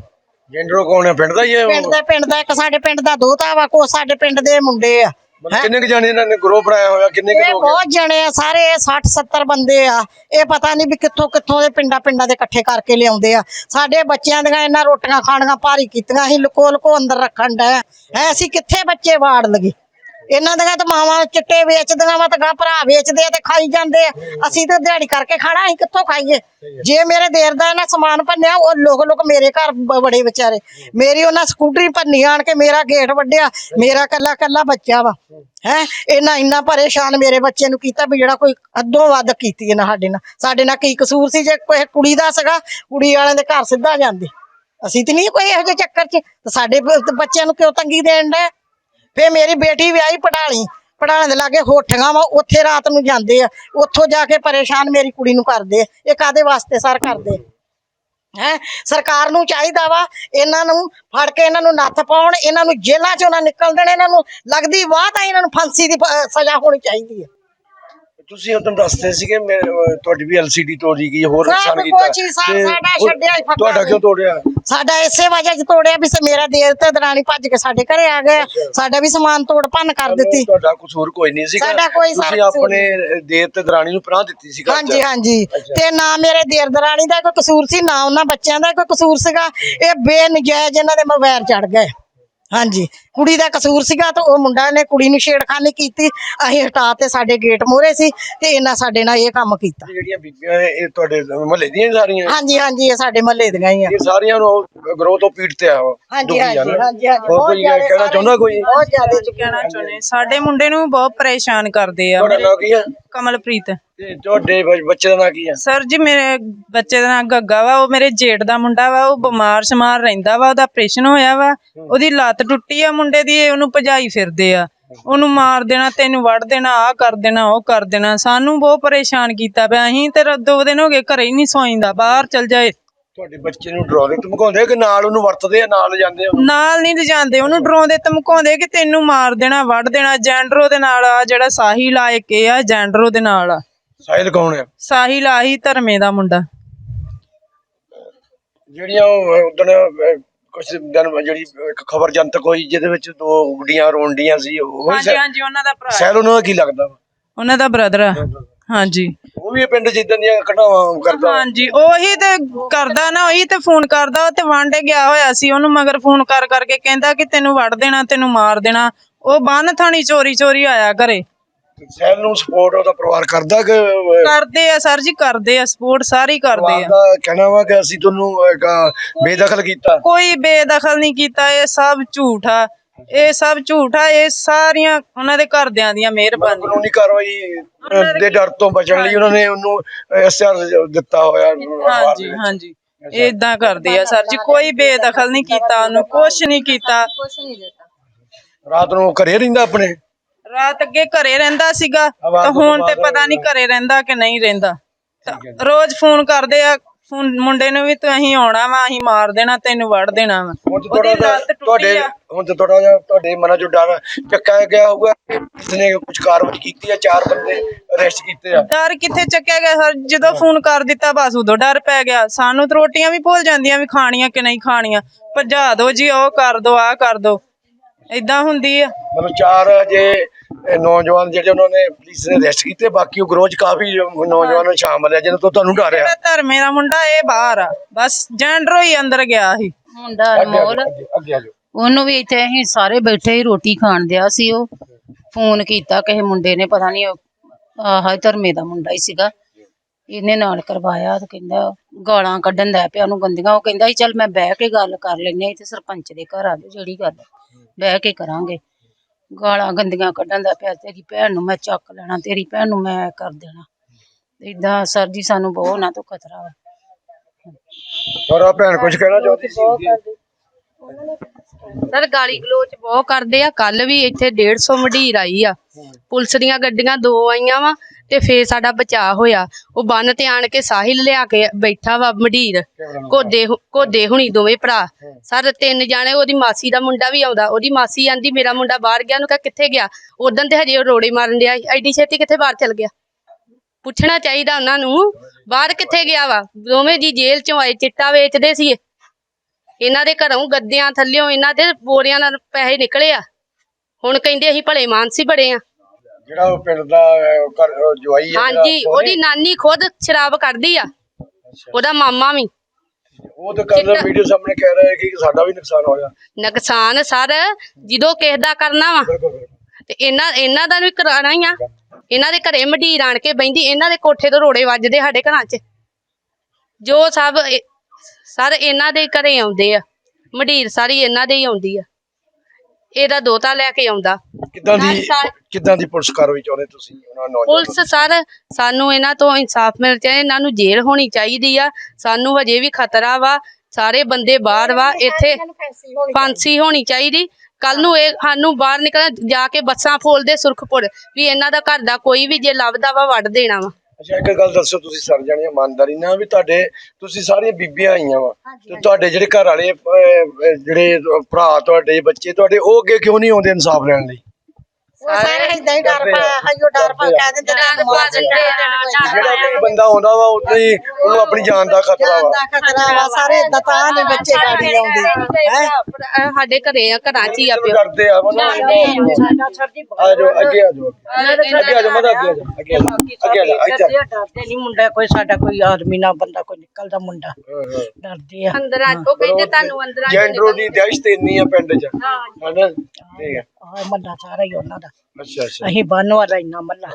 ਜੈਂਡਰੋ ਕੌਣ ਹੈ ਪਿੰਡ ਦਾ ਹੀ ਹੈ ਪਿੰਡ ਦੇ ਪਿੰਡ ਦਾ ਇੱਕ ਸਾਡੇ ਪਿੰਡ ਦਾ ਦੋਤਾ ਵਾ ਕੋ ਸਾਡੇ ਪਿੰਡ ਦੇ ਮੁੰਡੇ ਆ। ਮਤਲਬ ਕਿੰਨੇ ਕੁ ਜਾਣੇ ਇਹਨਾਂ ਨੇ ਗਰੁੱਪ ਬਣਾਇਆ ਹੋਇਆ? ਕਿੰਨੇ ਕੁ ਇਹ ਲੋਕ? ਬਹੁਤ ਜਣੇ ਆ ਸਾਰੇ 60 70 ਬੰਦੇ ਆ। ਇਹ ਪਤਾ ਨਹੀਂ ਵੀ ਕਿੱਥੋਂ ਕਿੱਥੋਂ ਦੇ ਪਿੰਡਾਂ ਪਿੰਡਾਂ ਦੇ ਇਕੱਠੇ ਕਰਕੇ ਲਿਆਉਂਦੇ ਆ। ਸਾਡੇ ਬੱਚਿਆਂ ਦੀਆਂ ਇਹਨਾਂ ਰੋਟੀਆਂ ਖਾਣੀਆਂ ਭਾਰੀ ਕੀਤੀਆਂ ਅਸੀਂ ਲੁਕੋ ਲੁਕੋ ਅੰਦਰ ਰੱਖਣ ਡਏ ਹੈ ਅਸੀਂ ਕਿੱਥੇ ਬੱਚੇ ਵਾੜ ਲਗੇ ਇਹਨਾਂ ਦੀਆਂ ਤਾਂ ਮਾਵਾਂ ਚਿੱਟੇ ਵੇਚਦੀਆਂ ਵਾ ਤੇ ਗਾ ਭਰਾ ਵੇਚਦੇ ਆ ਤੇ ਖਾਈ ਜਾਂਦੇ ਆ। ਅਸੀਂ ਤਾਂ ਦਿਹਾੜੀ ਕਰਕੇ ਖਾਣਾ, ਅਸੀਂ ਕਿੱਥੋਂ ਖਾਈਏ? ਜੇ ਮੇਰੇ ਦੇਰ ਦਾ ਇਹਨਾਂ ਸਮਾਨ ਭੰਨਿਆ, ਉਹ ਲੋਕ ਲੋਕ ਮੇਰੇ ਘਰ ਬੜੇ ਵਿਚਾਰੇ। ਮੇਰੀ ਉਹਨਾਂ ਸਕੂਟਰੀ ਭੰਨੀ ਆਣ ਕੇ ਮੇਰਾ ਗੇਟ ਵੱਢਿਆ, ਮੇਰਾ ਕੱਲਾ ਕੱਲਾ ਬੱਚਾ ਵਾ। ਹੈ? ਇਹਨਾਂ ਇੰਨਾ ਪਰੇਸ਼ਾਨ ਮੇਰੇ ਬੱਚੇ ਨੂੰ ਕੀਤਾ ਵੀ ਜਿਹੜਾ ਕੋਈ ਅੱਧੋਂ ਵੱਧ ਕੀਤੀ ਇਹਨਾਂ ਸਾਡੇ ਨਾਲ। ਸਾਡੇ ਨਾਲ ਕੀ ਕਸੂਰ ਸੀ ਜੇ ਕੋਈ ਕੁੜੀ ਦਾ ਸੀਗਾ, ਕੁੜੀ ਵਾਲਿਆਂ ਦੇ ਘਰ ਸਿੱਧਾ ਜਾਂਦੇ। ਅਸੀਂ ਤੇ ਨਹੀਂ ਕੋਈ ਇਹੋ ਜਿਹੇ ਚੱਕਰ 'ਚ। ਸਾਡੇ ਬੱਚਿਆਂ ਨੂੰ ਕਿਉਂ ਤੰਗੀ ਦੇਣ ਦੇ ਫੇ ਮੇਰੀ ਬੇਟੀ ਵਿਆਹੀ ਪੜਾਲੀ ਪੜਾਉਣ ਦੇ ਲਾਗੇ ਹੋਠੀਆਂ ਵਾ ਉੱਥੇ ਰਾਤ ਨੂੰ ਜਾਂਦੇ ਆ ਉੱਥੋਂ ਜਾ ਕੇ ਪਰੇਸ਼ਾਨ ਮੇਰੀ ਕੁੜੀ ਨੂੰ ਕਰਦੇ ਇਹ ਕਾਦੇ ਵਾਸਤੇ ਸਰ ਕਰਦੇ? ਹੈ? ਸਰਕਾਰ ਨੂੰ ਚਾਹੀਦਾ ਵਾ ਇਹਨਾਂ ਨੂੰ ਫੜ ਕੇ ਇਹਨਾਂ ਨੂੰ ਨੱਥ ਪਾਉਣ ਇਹਨਾਂ ਨੂੰ ਜੇਲ੍ਹਾਂ ਚੋਂ ਨਾ ਨਿਕਲ ਦੇਣ ਇਹਨਾਂ ਨੂੰ ਲੱਗਦੀ ਵਾਹ ਤਾਂ ਇਹਨਾਂ ਨੂੰ ਫਾਂਸੀ ਦੀ ਸਜ਼ਾ ਹੋਣੀ ਚਾਹੀਦੀ ਹੈ ਤੁਸੀਂ ਉਦੋਂ ਦੱਸਦੇ ਸੀਗੇ ਤੁਹਾਡੀ ਵੀ ਐਲਸੀਡੀ ਤੋੜੀ ਗਈ ਹੋਰ ਨੁਕਸਾਨ ਕੀਤਾ। ਸਾਡਾ ਛੱਡਿਆ ਤੁਹਾਡਾ। ਕਿਉਂ ਤੋੜਿਆ? ਸਾਡਾ ਇਸੇ ਵਜ੍ਹਾ 'ਚ ਤੋੜਿਆ ਵੀ ਸ- ਮੇਰਾ ਦੇਰ ਤੇ ਦਰਾਣੀ ਭੱਜ ਕੇ ਸਾਡੇ ਘਰੇ ਆ ਗਏ ਸਾਡਾ ਵੀ ਸਮਾਨ ਤੋੜ ਭੰਨ ਕਰ ਦਿੱਤੀ। ਤੁਹਾਡਾ ਕਸੂਰ ਕੋਈ ਨਹੀਂ ਸੀਗਾ। ਸਾਡਾ ਕੋਈ ਤੁਸੀਂ ਸਾਡਾ ਕਸੂਰ ਆਪਣੇ ਦੇਰ ਤੇ ਦਰਾਣੀ ਨੂੰ ਪਨਾਹ ਦਿੱਤੀ ਸੀ ਘਰ 'ਚ। ਹਾਂਜੀ। ਹਾਂਜੀ ਤੇ ਨਾ ਮੇਰੇ ਦੇਰ ਦਰਾਣੀ ਦਾ ਕੋਈ ਕਸੂਰ ਸੀ ਨਾ ਉਹਨਾਂ ਬੱਚਿਆਂ ਦਾ ਕੋਈ ਕਸੂਰ ਸੀਗਾ। ਇਹ ਬੇਨਜਾਇਜ਼ ਇਹਨਾਂ ਦੇ ਮਵੈਰ ਚੜ ਗਏ। ਹਾਂਜੀ। ਕੁੜੀ ਦਾ ਕਸੂਰ ਸੀਗਾ ਤਾਂ ਉਹ ਮੁੰਡਾ ਨੇ ਕੁੜੀ ਨੂੰ ਛੇੜਖਾਨੀ ਕੀਤੀ। ਅਸੀਂ ਹਟਾ ਤੇ ਸਾਡੇ ਗੇਟ ਮੋਰੇ ਸੀ ਤੇ ਇਹਨਾਂ ਸਾਡੇ ਨਾਲ ਇਹ ਕੰਮ ਕੀਤਾ। ਜਿਹੜੀਆਂ ਬੀਬੀਆਂ ਨੇ, ਇਹ ਤੁਹਾਡੇ ਮਹੱਲੇ ਦੀਆਂ ਹੀ ਸਾਰੀਆਂ? ਹਾਂਜੀ ਹਾਂਜੀ ਇਹ ਸਾਡੇ ਮਹੱਲੇ ਦੀਆਂ ਹੀ ਆ। ਇਹ ਸਾਰੀਆਂ ਨੂੰ ਗਰੋਹ ਤੋਂ ਪੀੜਤੇ ਆ ਉਹ? ਹਾਂਜੀ ਦੁਖੀ ਹਾਂਜੀ ਆ। ਹਾਂਜੀ ਹਾਂਜੀ ਹੋਰ ਬਹੁਤ ਕੋਈ ਜ਼ਿਆਦੇ ਕਹਿਣਾ ਚਾਹੁੰਦਾ ਕੋਈ? ਬਹੁਤ ਜ਼ਿਆਦਾ ਕਹਿਣਾ ਚਾਹੁੰਦੇ ਸਾਡੇ ਮੁੰਡੇ ਨੂੰ ਬਹੁਤ ਪਰੇਸ਼ਾਨ ਕਰਦੇ ਆ। ਤੁਹਾਡਾ ਨਾਂ ਕੀ ਆ? ਕਮਲਪ੍ਰੀਤ। ਤੇ ਤੁਹਾਡੇ ਬ- ਬੱਚੇ ਦਾ ਨਾਂ ਕੀ ਆ? ਸਰ ਜੀ ਮੇਰੇ ਬੱਚੇ ਦਾ ਨਾਂ ਗੱਗਾ ਵਾ ਉਹ ਮੇਰੇ ਜੇਠ ਦਾ ਮੁੰਡਾ ਵਾ ਉਹ ਬਿਮਾਰ ਸ਼ਮਾਰ ਰਹਿੰਦਾ ਵਾ ਉਹਦਾ ਆਪਰੇਸ਼ਨ ਹੋਇਆ ਵਾ ਉਹਦੀ ਲੱਤ ਟੁੱਟੀ ਆ ਮੁੰਡੇ ਦੀ ਇਹ ਉਹਨੂੰ ਭਜਾਈ ਫਿਰਦੇ ਆ। ਉਹਨੂੰ ਮਾਰ ਦੇਣਾ ਤੈਨੂੰ ਵੜ ਦੇਣਾ ਆ ਕਰ ਦੇਣਾ ਉਹ ਕਰ ਦੇਣਾ ਸਾਨੂੰ ਬਹੁਤ ਪਰੇਸ਼ਾਨ ਕੀਤਾ ਪਿਆ ਅਸੀਂ ਤੇ ਰ- ਦੋ ਦਿਨ ਹੋ ਗਏ ਘਰੇ ਹੀ ਨਹੀਂ ਸੌਂਦਾ ਬਾਹਰ ਚਲ ਜਾਏ। ਤੁਹਾਡੇ ਬੱਚੇ ਨੂੰ ਡਰਾਉਂਦੇ ਧਮਕਾਉਂਦੇ ਕਿ ਨਾਲ ਉਹਨੂੰ ਵਰਤਦੇ ਆ ਨਾਲ ਜਾਂਦੇ ਆ ਨਾਲ ਨਹੀਂ ਲਿਜਾਂਦੇ ਉਹਨੂੰ ਡਰਾਉਂਦੇ ਧਮਕਾਉਂਦੇ ਕਿ ਤੈਨੂੰ ਮਾਰ ਦੇਣਾ ਵੜ ਦੇਣਾ ਜੈਂਡਰੋ ਦੇ ਨਾਲ ਆ ਜਿਹੜਾ ਸਾਹਿਲ ਆ ਇੱਕ ਇਹ ਆ ਜੈਂਡਰੋ ਦੇ ਨਾਲ ਆ। ਸਾਹਿਲ ਕੌਣ ਆ? ਸਾਹਿਲ ਆਹੀ ਧਰਮੇ ਦਾ ਮੁੰਡਾ। ਜਿਹੜੀਆਂ ਉਦੋਂ ਕੁਝ ਦਿਨ ਜਿਹੜੀ ਇੱਕ ਖਬਰ ਜਨਤਕ ਹੋਈ ਜਿਹਦੇ ਵਿੱਚ ਦੋ ਗੁੱਡੀਆਂ ਰੋਂਡੀਆਂ ਸੀ ਉਹ ਹੀ ਹਾਂਜੀ ਹਾਂਜੀ ਉਹਨਾਂ ਦਾ ਭਰਾ ਸਾਹਿਲ ਉਹਨਾਂ ਦਾ ਕੀ ਲੱਗਦਾ ਵਾ? ਉਹਨਾਂ ਦਾ ਬ੍ਰਦਰ ਆ। ਹਾਂਜੀ। ਉਹ ਵੀ ਇਹ ਪਿੰਡ ਚ ਇਦਾਂ ਦੀਆਂ ਘਟਨਾਵਾਂ ਕਰਦਾ ਹਾਂਜੀ ਉਹੀ ਤੇ ਕਰਦਾ ਨਾ ਉਹੀ ਤੇ ਫੋਨ ਕਰਦਾ ਉਹ ਤੇ ਵਾਂਡੇ ਗਿਆ ਹੋਇਆ ਸੀ ਉਹਨੂੰ ਮਗਰ ਫੋਨ ਕਰ ਕਰਕੇ ਕਹਿੰਦਾ ਕਿ ਤੈਨੂੰ ਵੜ ਦੇਣਾ ਤੈਨੂੰ ਮਾਰ ਦੇਣਾ। ਉਹ ਬੰਨ ਥਾਣੀ ਚੋਰੀ ਚੋਰੀ ਆਇਆ ਘਰੇ। ਸਾਹਿਲ ਨੂੰ ਸਪੋਰਟ ਉਹਦਾ ਪਰਿਵਾਰ ਕਰਦਾ ਕਿ ਕਰਦੇ ਆ ਸਰ ਜੀ ਕਰਦੇ ਆ ਸਪੋਰਟ ਸਾਰੀ ਕਰਦੇ ਪਰਿਵਾਰ ਆ। ਦਾ ਕਹਿਣਾ ਵਾ ਕਿ ਅਸੀਂ ਤੁਹਾਨੂੰ ਇੱਕ, ਬੇਦਖਲ ਕੀਤਾ। ਕੋਈ ਬੇਦਖਲ ਨਹੀਂ ਕੀਤਾ ਇਹ ਸਭ ਝੂਠ ਆ। ਇਹ ਸਭ ਝੂਠ ਆ ਇਹ ਸਾਰੀਆਂ ਉਹਨਾਂ ਦੇ ਘਰਦਿਆਂ ਦੀਆਂ ਮਿਹਰਬਾਨੀ। ਕਾਨੂੰਨੀ ਕਾਰਵਾਈ ਦੇ ਡਰ ਤੋਂ ਬਚਣ ਲਈ ਉਹਨਾਂ ਨੇ ਉਹਨੂੰ ਐਸਆਰ ਦਿੱਤਾ ਹੋਇਆ ਹਾਂਜੀ ਹਾਂਜੀ। ਇਦਾਂ ਕਰਦੇ ਆ ਸਰ ਜੀ ਕੋਈ ਬੇਦਖਲ ਨਹੀਂ ਕੀਤਾ ਉਹਨੂੰ ਕੁਛ ਨਹੀਂ ਕੀਤਾ। ਰਾਤ ਨੂੰ ਘਰੇ ਰਹਿੰਦਾ ਆਪਣੇ? ਰਾਤ ਅੱਗੇ ਘਰੇ ਰਹਿੰਦਾ ਸੀਗਾ ਆਵਾਜ਼ ਤਾਂ ਹੁਣ ਤੇ ਪਤਾ ਨਹੀਂ ਘਰੇ ਰਹਿੰਦਾ ਕਿ ਨਹੀਂ ਰਹਿੰਦਾ। ਤਾਂ ਰੋਜ਼ ਫੋਨ ਕਰਦੇ ਆ ਫੋਨ ਮੁੰਡੇ ਨੂੰ ਵੀ ਤੂੰ ਅਸੀਂ ਆਉਣਾ ਵਾ ਅਸੀਂ ਮਾਰ ਦੇਣਾ ਤੈਨੂੰ ਵੜ ਦੇਣਾ ਵਾ। ਹੁਣ ਉਹਦੀ ਲੱਤ ਟੁੱਟੀ ਤੁਹਾਡੇ ਆ। ਹੁਣ ਤੇ ਥੋੜਾ ਜਿਹਾ ਤੁਹਾਡੇ ਮਨਾਂ ਚੋਂ ਡਰ ਚੱਕਿਆ ਗਿਆ ਹੋਊਗਾ ਕਿ ਇਸਨੇ ਕੁਝ ਕਾਰਵਾਈ ਕੀਤੀ ਆ ਚਾਰ ਬੰਦੇ ਅਰੈਸਟ ਕੀਤੇ ਆ? ਡਰ ਕਿੱਥੇ ਚੱਕਿਆ ਗਿਆ? ਸਰ ਜਦੋਂ ਫੋਨ ਕਰ ਦਿੱਤਾ ਬਸ ਉਦੋਂ ਡਰ ਪੈ ਗਿਆ। ਸਾਨੂੰ ਤਾਂ ਰੋਟੀਆਂ ਵੀ ਭੁੱਲ ਜਾਂਦੀਆਂ ਵੀ ਖਾਣੀਆਂ ਕਿ ਨਹੀਂ ਖਾਣੀਆਂ। ਭਜਾ ਦਿਓ ਜੀ ਉਹ ਕਰ ਦਿਓ ਆ ਕਰ ਦਿਓ ਇਦਾਂ ਹੁੰਦੀ ਆ। ਮਤਲਬ ਚਾਰ ਜੇ ਨੌਜਵਾਨ ਜਿਹੜੇ ਉਹਨਾਂ ਨੇ ਪੁਲਿਸ ਨੇ ਅਰੈਸਟ ਕੀਤੇ ਬਾਕੀ ਉਹ ਗਰੋਹ 'ਚ ਕਾਫੀ ਨੌਜਵਾਨ ਸ਼ਾਮਲ ਆ ਜਿਹਨਾਂ ਤੋਂ ਤੁਹਾਨੂੰ ਡਰ ਆ। ਧਰਮੇ ਦਾ ਮੁੰਡਾ ਇਹ ਬਾਹਰ ਆ। ਬਸ ਜੈਂਡਰੋ ਹੀ ਅੰਦਰ ਗਿਆ ਸੀ। ਮੁੰਡਾ ਅਨਮੋਲ। ਅੱਗੇ- ਆ ਜਾਓ। ਉਹਨੂੰ ਵੀ ਇੱਥੇ ਅਸੀਂ ਸਾਰੇ ਬੈਠੇ ਹੀ ਰੋਟੀ ਖਾਣ ਦਿਆ ਸੀ ਉਹ। ਫੋਨ ਕੀਤਾ ਕਿਸੇ ਮੁੰਡੇ ਨੇ ਪਤਾ ਨਹੀਂ ਆਹ ਧਰਮੇ ਦਾ ਮੁੰਡਾ ਹੀ ਸੀਗਾ। ਇਹਨੇ ਨਾਲ ਕਰਵਾਇਆ ਤੇ ਕਹਿੰਦਾ ਗਾਲਾਂ ਕੱਢਣ ਦਾ ਪਿਆ ਉਹਨੂੰ ਗੰਦੀਆਂ। ਉਹ ਕਹਿੰਦਾ ਸੀ ਚੱਲ ਮੈਂ ਬਹਿ ਕੇ ਗੱਲ ਕਰ ਲੈਨੇ ਇੱਥੇ ਸਰਪੰਚ ਦੇ ਘਰ ਆ ਜਿਹੜੀ ਗੱਲ ਬਹਿ ਕੇ ਕਰਾਂਗੇ। ਗਾਲਾਂ ਗੰਦੀਆਂ ਕੱਢਣ ਦਾ ਪਿਆ ਤੇਰੀ ਭੈਣ ਨੂੰ ਮੈਂ ਚੱਕ ਲੈਣਾ ਤੇਰੀ ਭੈਣ ਨੂੰ ਮੈਂ ਕਰ ਦੇਣਾ। ਇਦਾਂ ਸਰ ਜੀ ਸਾਨੂੰ ਬਹੁਤ ਨਾ ਤੋਂ ਖਤਰਾ ਵਾ। ਭੈਣ ਕੁਝ ਕਹਿਣਾ ਚਾਹੁੰਦੀ ਸੀ? ਸਰ ਗਾਲੀ ਗਲੋਚ ਬਹੁਤ ਕਰਦੇ ਆ। ਕੱਲ ਵੀ ਇੱਥੇ 150 ਮਢੀਰ ਆਈ ਆ। ਪੁਲਿਸ ਦੀਆਂ ਗੱਡੀਆਂ ਦੋ ਆਈਆਂ ਵਾ। ਤੇ ਫੇਰ ਸਾਡਾ ਬਚਾਅ ਹੋਇਆ। ਉਹ ਬੰਨ ਤੇ ਆਣ ਕੇ ਸਾਹਿਲ ਲਿਆ ਕੇ ਬੈਠਾ ਵਾ ਮਢੀਰ ਕੋਦੇ ਕੋਦੇ ਹੁਣੀ ਦੋਵੇਂ ਭਰਾ। ਸਰ ਤਿੰਨ ਜਾਣੇ ਉਹਦੀ ਮਾਸੀ ਦਾ ਮੁੰਡਾ ਵੀ ਆਉਂਦਾ। ਉਹਦੀ ਮਾਸੀ ਆਂਦੀ ਮੇਰਾ ਮੁੰਡਾ ਬਾਹਰ ਗਿਆ ਉਹਨੂੰ ਕਹ ਕਿੱਥੇ ਗਿਆ? ਉਦੋਂ ਤੇ ਹਜੇ ਉਹ ਰੋੜੇ ਮਾਰਨ ਡਿਆ। ਐਡੀ ਛੇਤੀ ਕਿੱਥੇ ਬਾਹਰ ਚਲ ਗਿਆ? ਪੁੱਛਣਾ ਚਾਹੀਦਾ ਉਹਨਾਂ ਨੂੰ ਬਾਹਰ ਕਿੱਥੇ ਗਿਆ ਵਾ? ਦੋਵੇਂ ਜੀ ਜੇਲ੍ਹ ਚੋਂ ਆਏ ਚਿੱਟਾ ਵੇਚਦੇ ਸੀ ਇਹ। ਇਹਨਾਂ ਦੇ ਘਰੋਂ ਗੱਦਿਆਂ ਥੱਲਿਓਂ ਇਹਨਾਂ ਦੇ ਬੋਰੀਆਂ ਨਾਲ ਪੈਸੇ ਨਿਕਲੇ ਆ। ਹੁਣ ਕਹਿੰਦੇ ਅਸੀਂ ਭਲੇ ਮਾਨਸੀ ਬੜੇ ਆ। ਜਿਹੜਾ ਉਹ ਪਿੰਡ ਦਾ ਅਹ, ਘਰ ਉਹ ਜਵਾਈ ਆ ਜਿਹੜਾ ਹਾਂਜੀ ਉਹਦੀ ਨਾਨੀ ਖੁਦ ਸ਼ਰਾਬ ਕੱਢਦੀ ਆ। ਉਹਦਾ ਮਾਮਾ ਵੀ। ਉਹ ਤਾਂ ਕੱਲ ਚਿੱਟਾ- ਵੀਡੀਓ ਸਾਹਮਣੇ ਕਹਿ ਰਿਹਾ ਹੈ ਕਿ ਸਾਡਾ ਵੀ ਨੁਕਸਾਨ ਹੋਇਆ ਨੁਕਸਾਨ ਸਰ ਜਦੋਂ ਕਿਸੇ ਦਾ ਕਰਨਾ ਵਾ ਬਿਲਕੁਲ ਬਿਲਕੁਲ। ਤੇ ਇਹਨਾਂ ਇਹਨਾਂ ਦਾ ਵੀ ਕਰਾਣਾ ਹੀ ਆ। ਇਹਨਾਂ ਦੇ ਘਰੇ ਮਢੀਰ ਆਣ ਕੇ ਬੈਂਦੀ ਇਹਨਾਂ ਦੇ ਕੋਠੇ ਤੋਂ ਰੋੜੇ ਵੱਜਦੇ ਸਾਡੇ ਘਰਾਂ 'ਚ। ਜੋ ਸਭ ਇਹ- ਸਰ ਇਹਨਾਂ ਦੇ ਘਰੇ ਆਉਂਦੇ ਆ। ਮਢੀਰ ਸਾਰੀ ਇਹਨਾਂ ਦੇ ਹੀ ਆਉਂਦੀ ਆ। ਇਹਦਾ ਦੋਤਾ ਲੈ ਕੇ ਆਉਂਦਾ। ਕਿੱਦਾਂ ਦੀ ਕਿੱਦਾਂ ਦੀ ਪੁਲਿਸ ਕਾਰਵਾਈ ਚਾਹੁੰਦੇ ਤੁਸੀਂ ਉਹਨਾਂ ਨੌਜਵਾਨਾਂ ਪੁਲਿਸ ਸਰ ਸਾਨੂੰ ਇਹਨਾਂ ਤੋਂ ਇਨਸਾਫ ਮਿਲ ਚਾਹੀਦਾ ਇਹਨਾਂ ਨੂੰ ਜੇਲ੍ਹ ਹੋਣੀ ਚਾਹੀਦੀ ਆ। ਸਾਨੂੰ ਹਜੇ ਵੀ ਖਤਰਾ ਵਾ ਸਾਰੇ ਬੰਦੇ ਬਾਹਰ ਵਾ ਇੱਥੇ ਫਾਂਸੀ ਹੋਣੀ ਚਾਹੀਦੀ। ਕੱਲ ਨੂੰ ਇਹ ਸਾਨੂੰ ਬਾਹਰ ਨਿਕਲ ਜਾ ਕੇ ਬੱਸਾਂ ਫੋਲਦੇ ਸੁਰਖਪੁਰ ਵੀ ਇਹਨਾਂ ਦਾ ਘਰ ਦਾ ਕੋਈ ਵੀ ਜੇ ਲੱਭਦਾ ਵਾ ਵੱਢ ਦੇਣਾ ਵਾ। ਅੱਛਾ ਇੱਕ ਗੱਲ ਦੱਸੋ ਤੁਸੀਂ ਸਰ ਜਾਣੀ ਇਮਾਨਦਾਰੀ ਨਾਲ ਵੀ ਤੁਹਾਡੇ ਤੁਸੀਂ ਸਾਰੀਆਂ ਬੀਬੀਆਂ ਆਈਆਂ ਵਾ। ਤੇ ਤੁਹਾਡੇ ਜਿਹੜੇ ਘਰ ਵਾਲੇ ਅਹ, ਅਹ, ਜਿਹੜੇ ਭਰਾ ਤੁਹਾਡੇ ਬੱਚੇ ਤੁਹਾਡੇ ਉਹ ਅੱਗੇ ਕਿਉਂ ਨਹੀਂ ਆਉਂਦੇ ਇਨਸਾਫ ਲੈਣ ਲਈ? ਉਹ ਸਾਰੇ ਇਦਾਂ ਹੀ ਡਰ ਪਿਆ ਹਯੋ ਡਰ ਪਾ ਕਹਿ ਦਿੰਦੇ ਨੇ ਮਾਰ ਦਿੰਦੇ ਜਿਹੜਾ ਕੋਈ ਬੰਦਾ ਆਉਂਦਾ ਵਾ ਉੱਥੇ ਹੀ ਉਹਨੂੰ ਆਪਣੀ ਜਾਨ ਦਾ ਖਤਰਾ ਜਾਨ ਵਾ ਦਾ ਖਤਰਾ ਵਾ ਸਾਰੇ ਇਦਾਂ ਤਾਂ ਨੇ ਬੱਚੇ ਗਾੜੀ ਆਉਂਦੇ। ਹੈ ਅਹ ਸਾਡੇ ਘਰੇ ਆ ਘਰਾਂ 'ਚ ਹੀ ਆ ਪਿਓ। ਡਰਦੇ ਆ ਉਹਨਾਂ ਨੂੰ ਸਾਡਾ ਸਰ ਜੀ ਆ ਜਾਓ ਅੱਗੇ ਆ ਜਾਓ। ਅੱਗੇ ਆ ਜਾਓ ਮਦਦ ਅੱਗੇ ਆ ਜਾਓ ਅੱਗੇ ਆ ਜਾਓ ਅੱਗੇ ਆ ਜਾਓ ਇੱਥੇ ਆ। ਡਰਦੇ ਨਹੀਂ ਮੁੰਡਾ ਕੋਈ ਸਾਡਾ ਕੋਈ ਆਦਮੀ ਨਾ ਬੰਦਾ ਕੋਈ ਨਿਕਲਦਾ ਮੁੰਡਾ। ਡਰਦੇ ਆ। ਅੰਦਰ ਆ ਉਹ ਕਹਿੰਦੇ ਤੁਹਾਨੂੰ ਅੰਦਰ ਆ ਜੈਂਡਰੋ ਦੀ ਦਹਿਸ਼ਤ ਇੰਨੀ ਆ ਪਿੰਡ 'ਚ। ਠੀਕ ਆ। ਸਾਰਾ ਹੀ ਉਹਨਾਂ ਦਾ। ਅੱਛਾ ਅੱਛਾ। ਅਸੀਂ ਬੰਨ ਵਾਲਾ ਇੰਨਾ ਮੱਲਾ।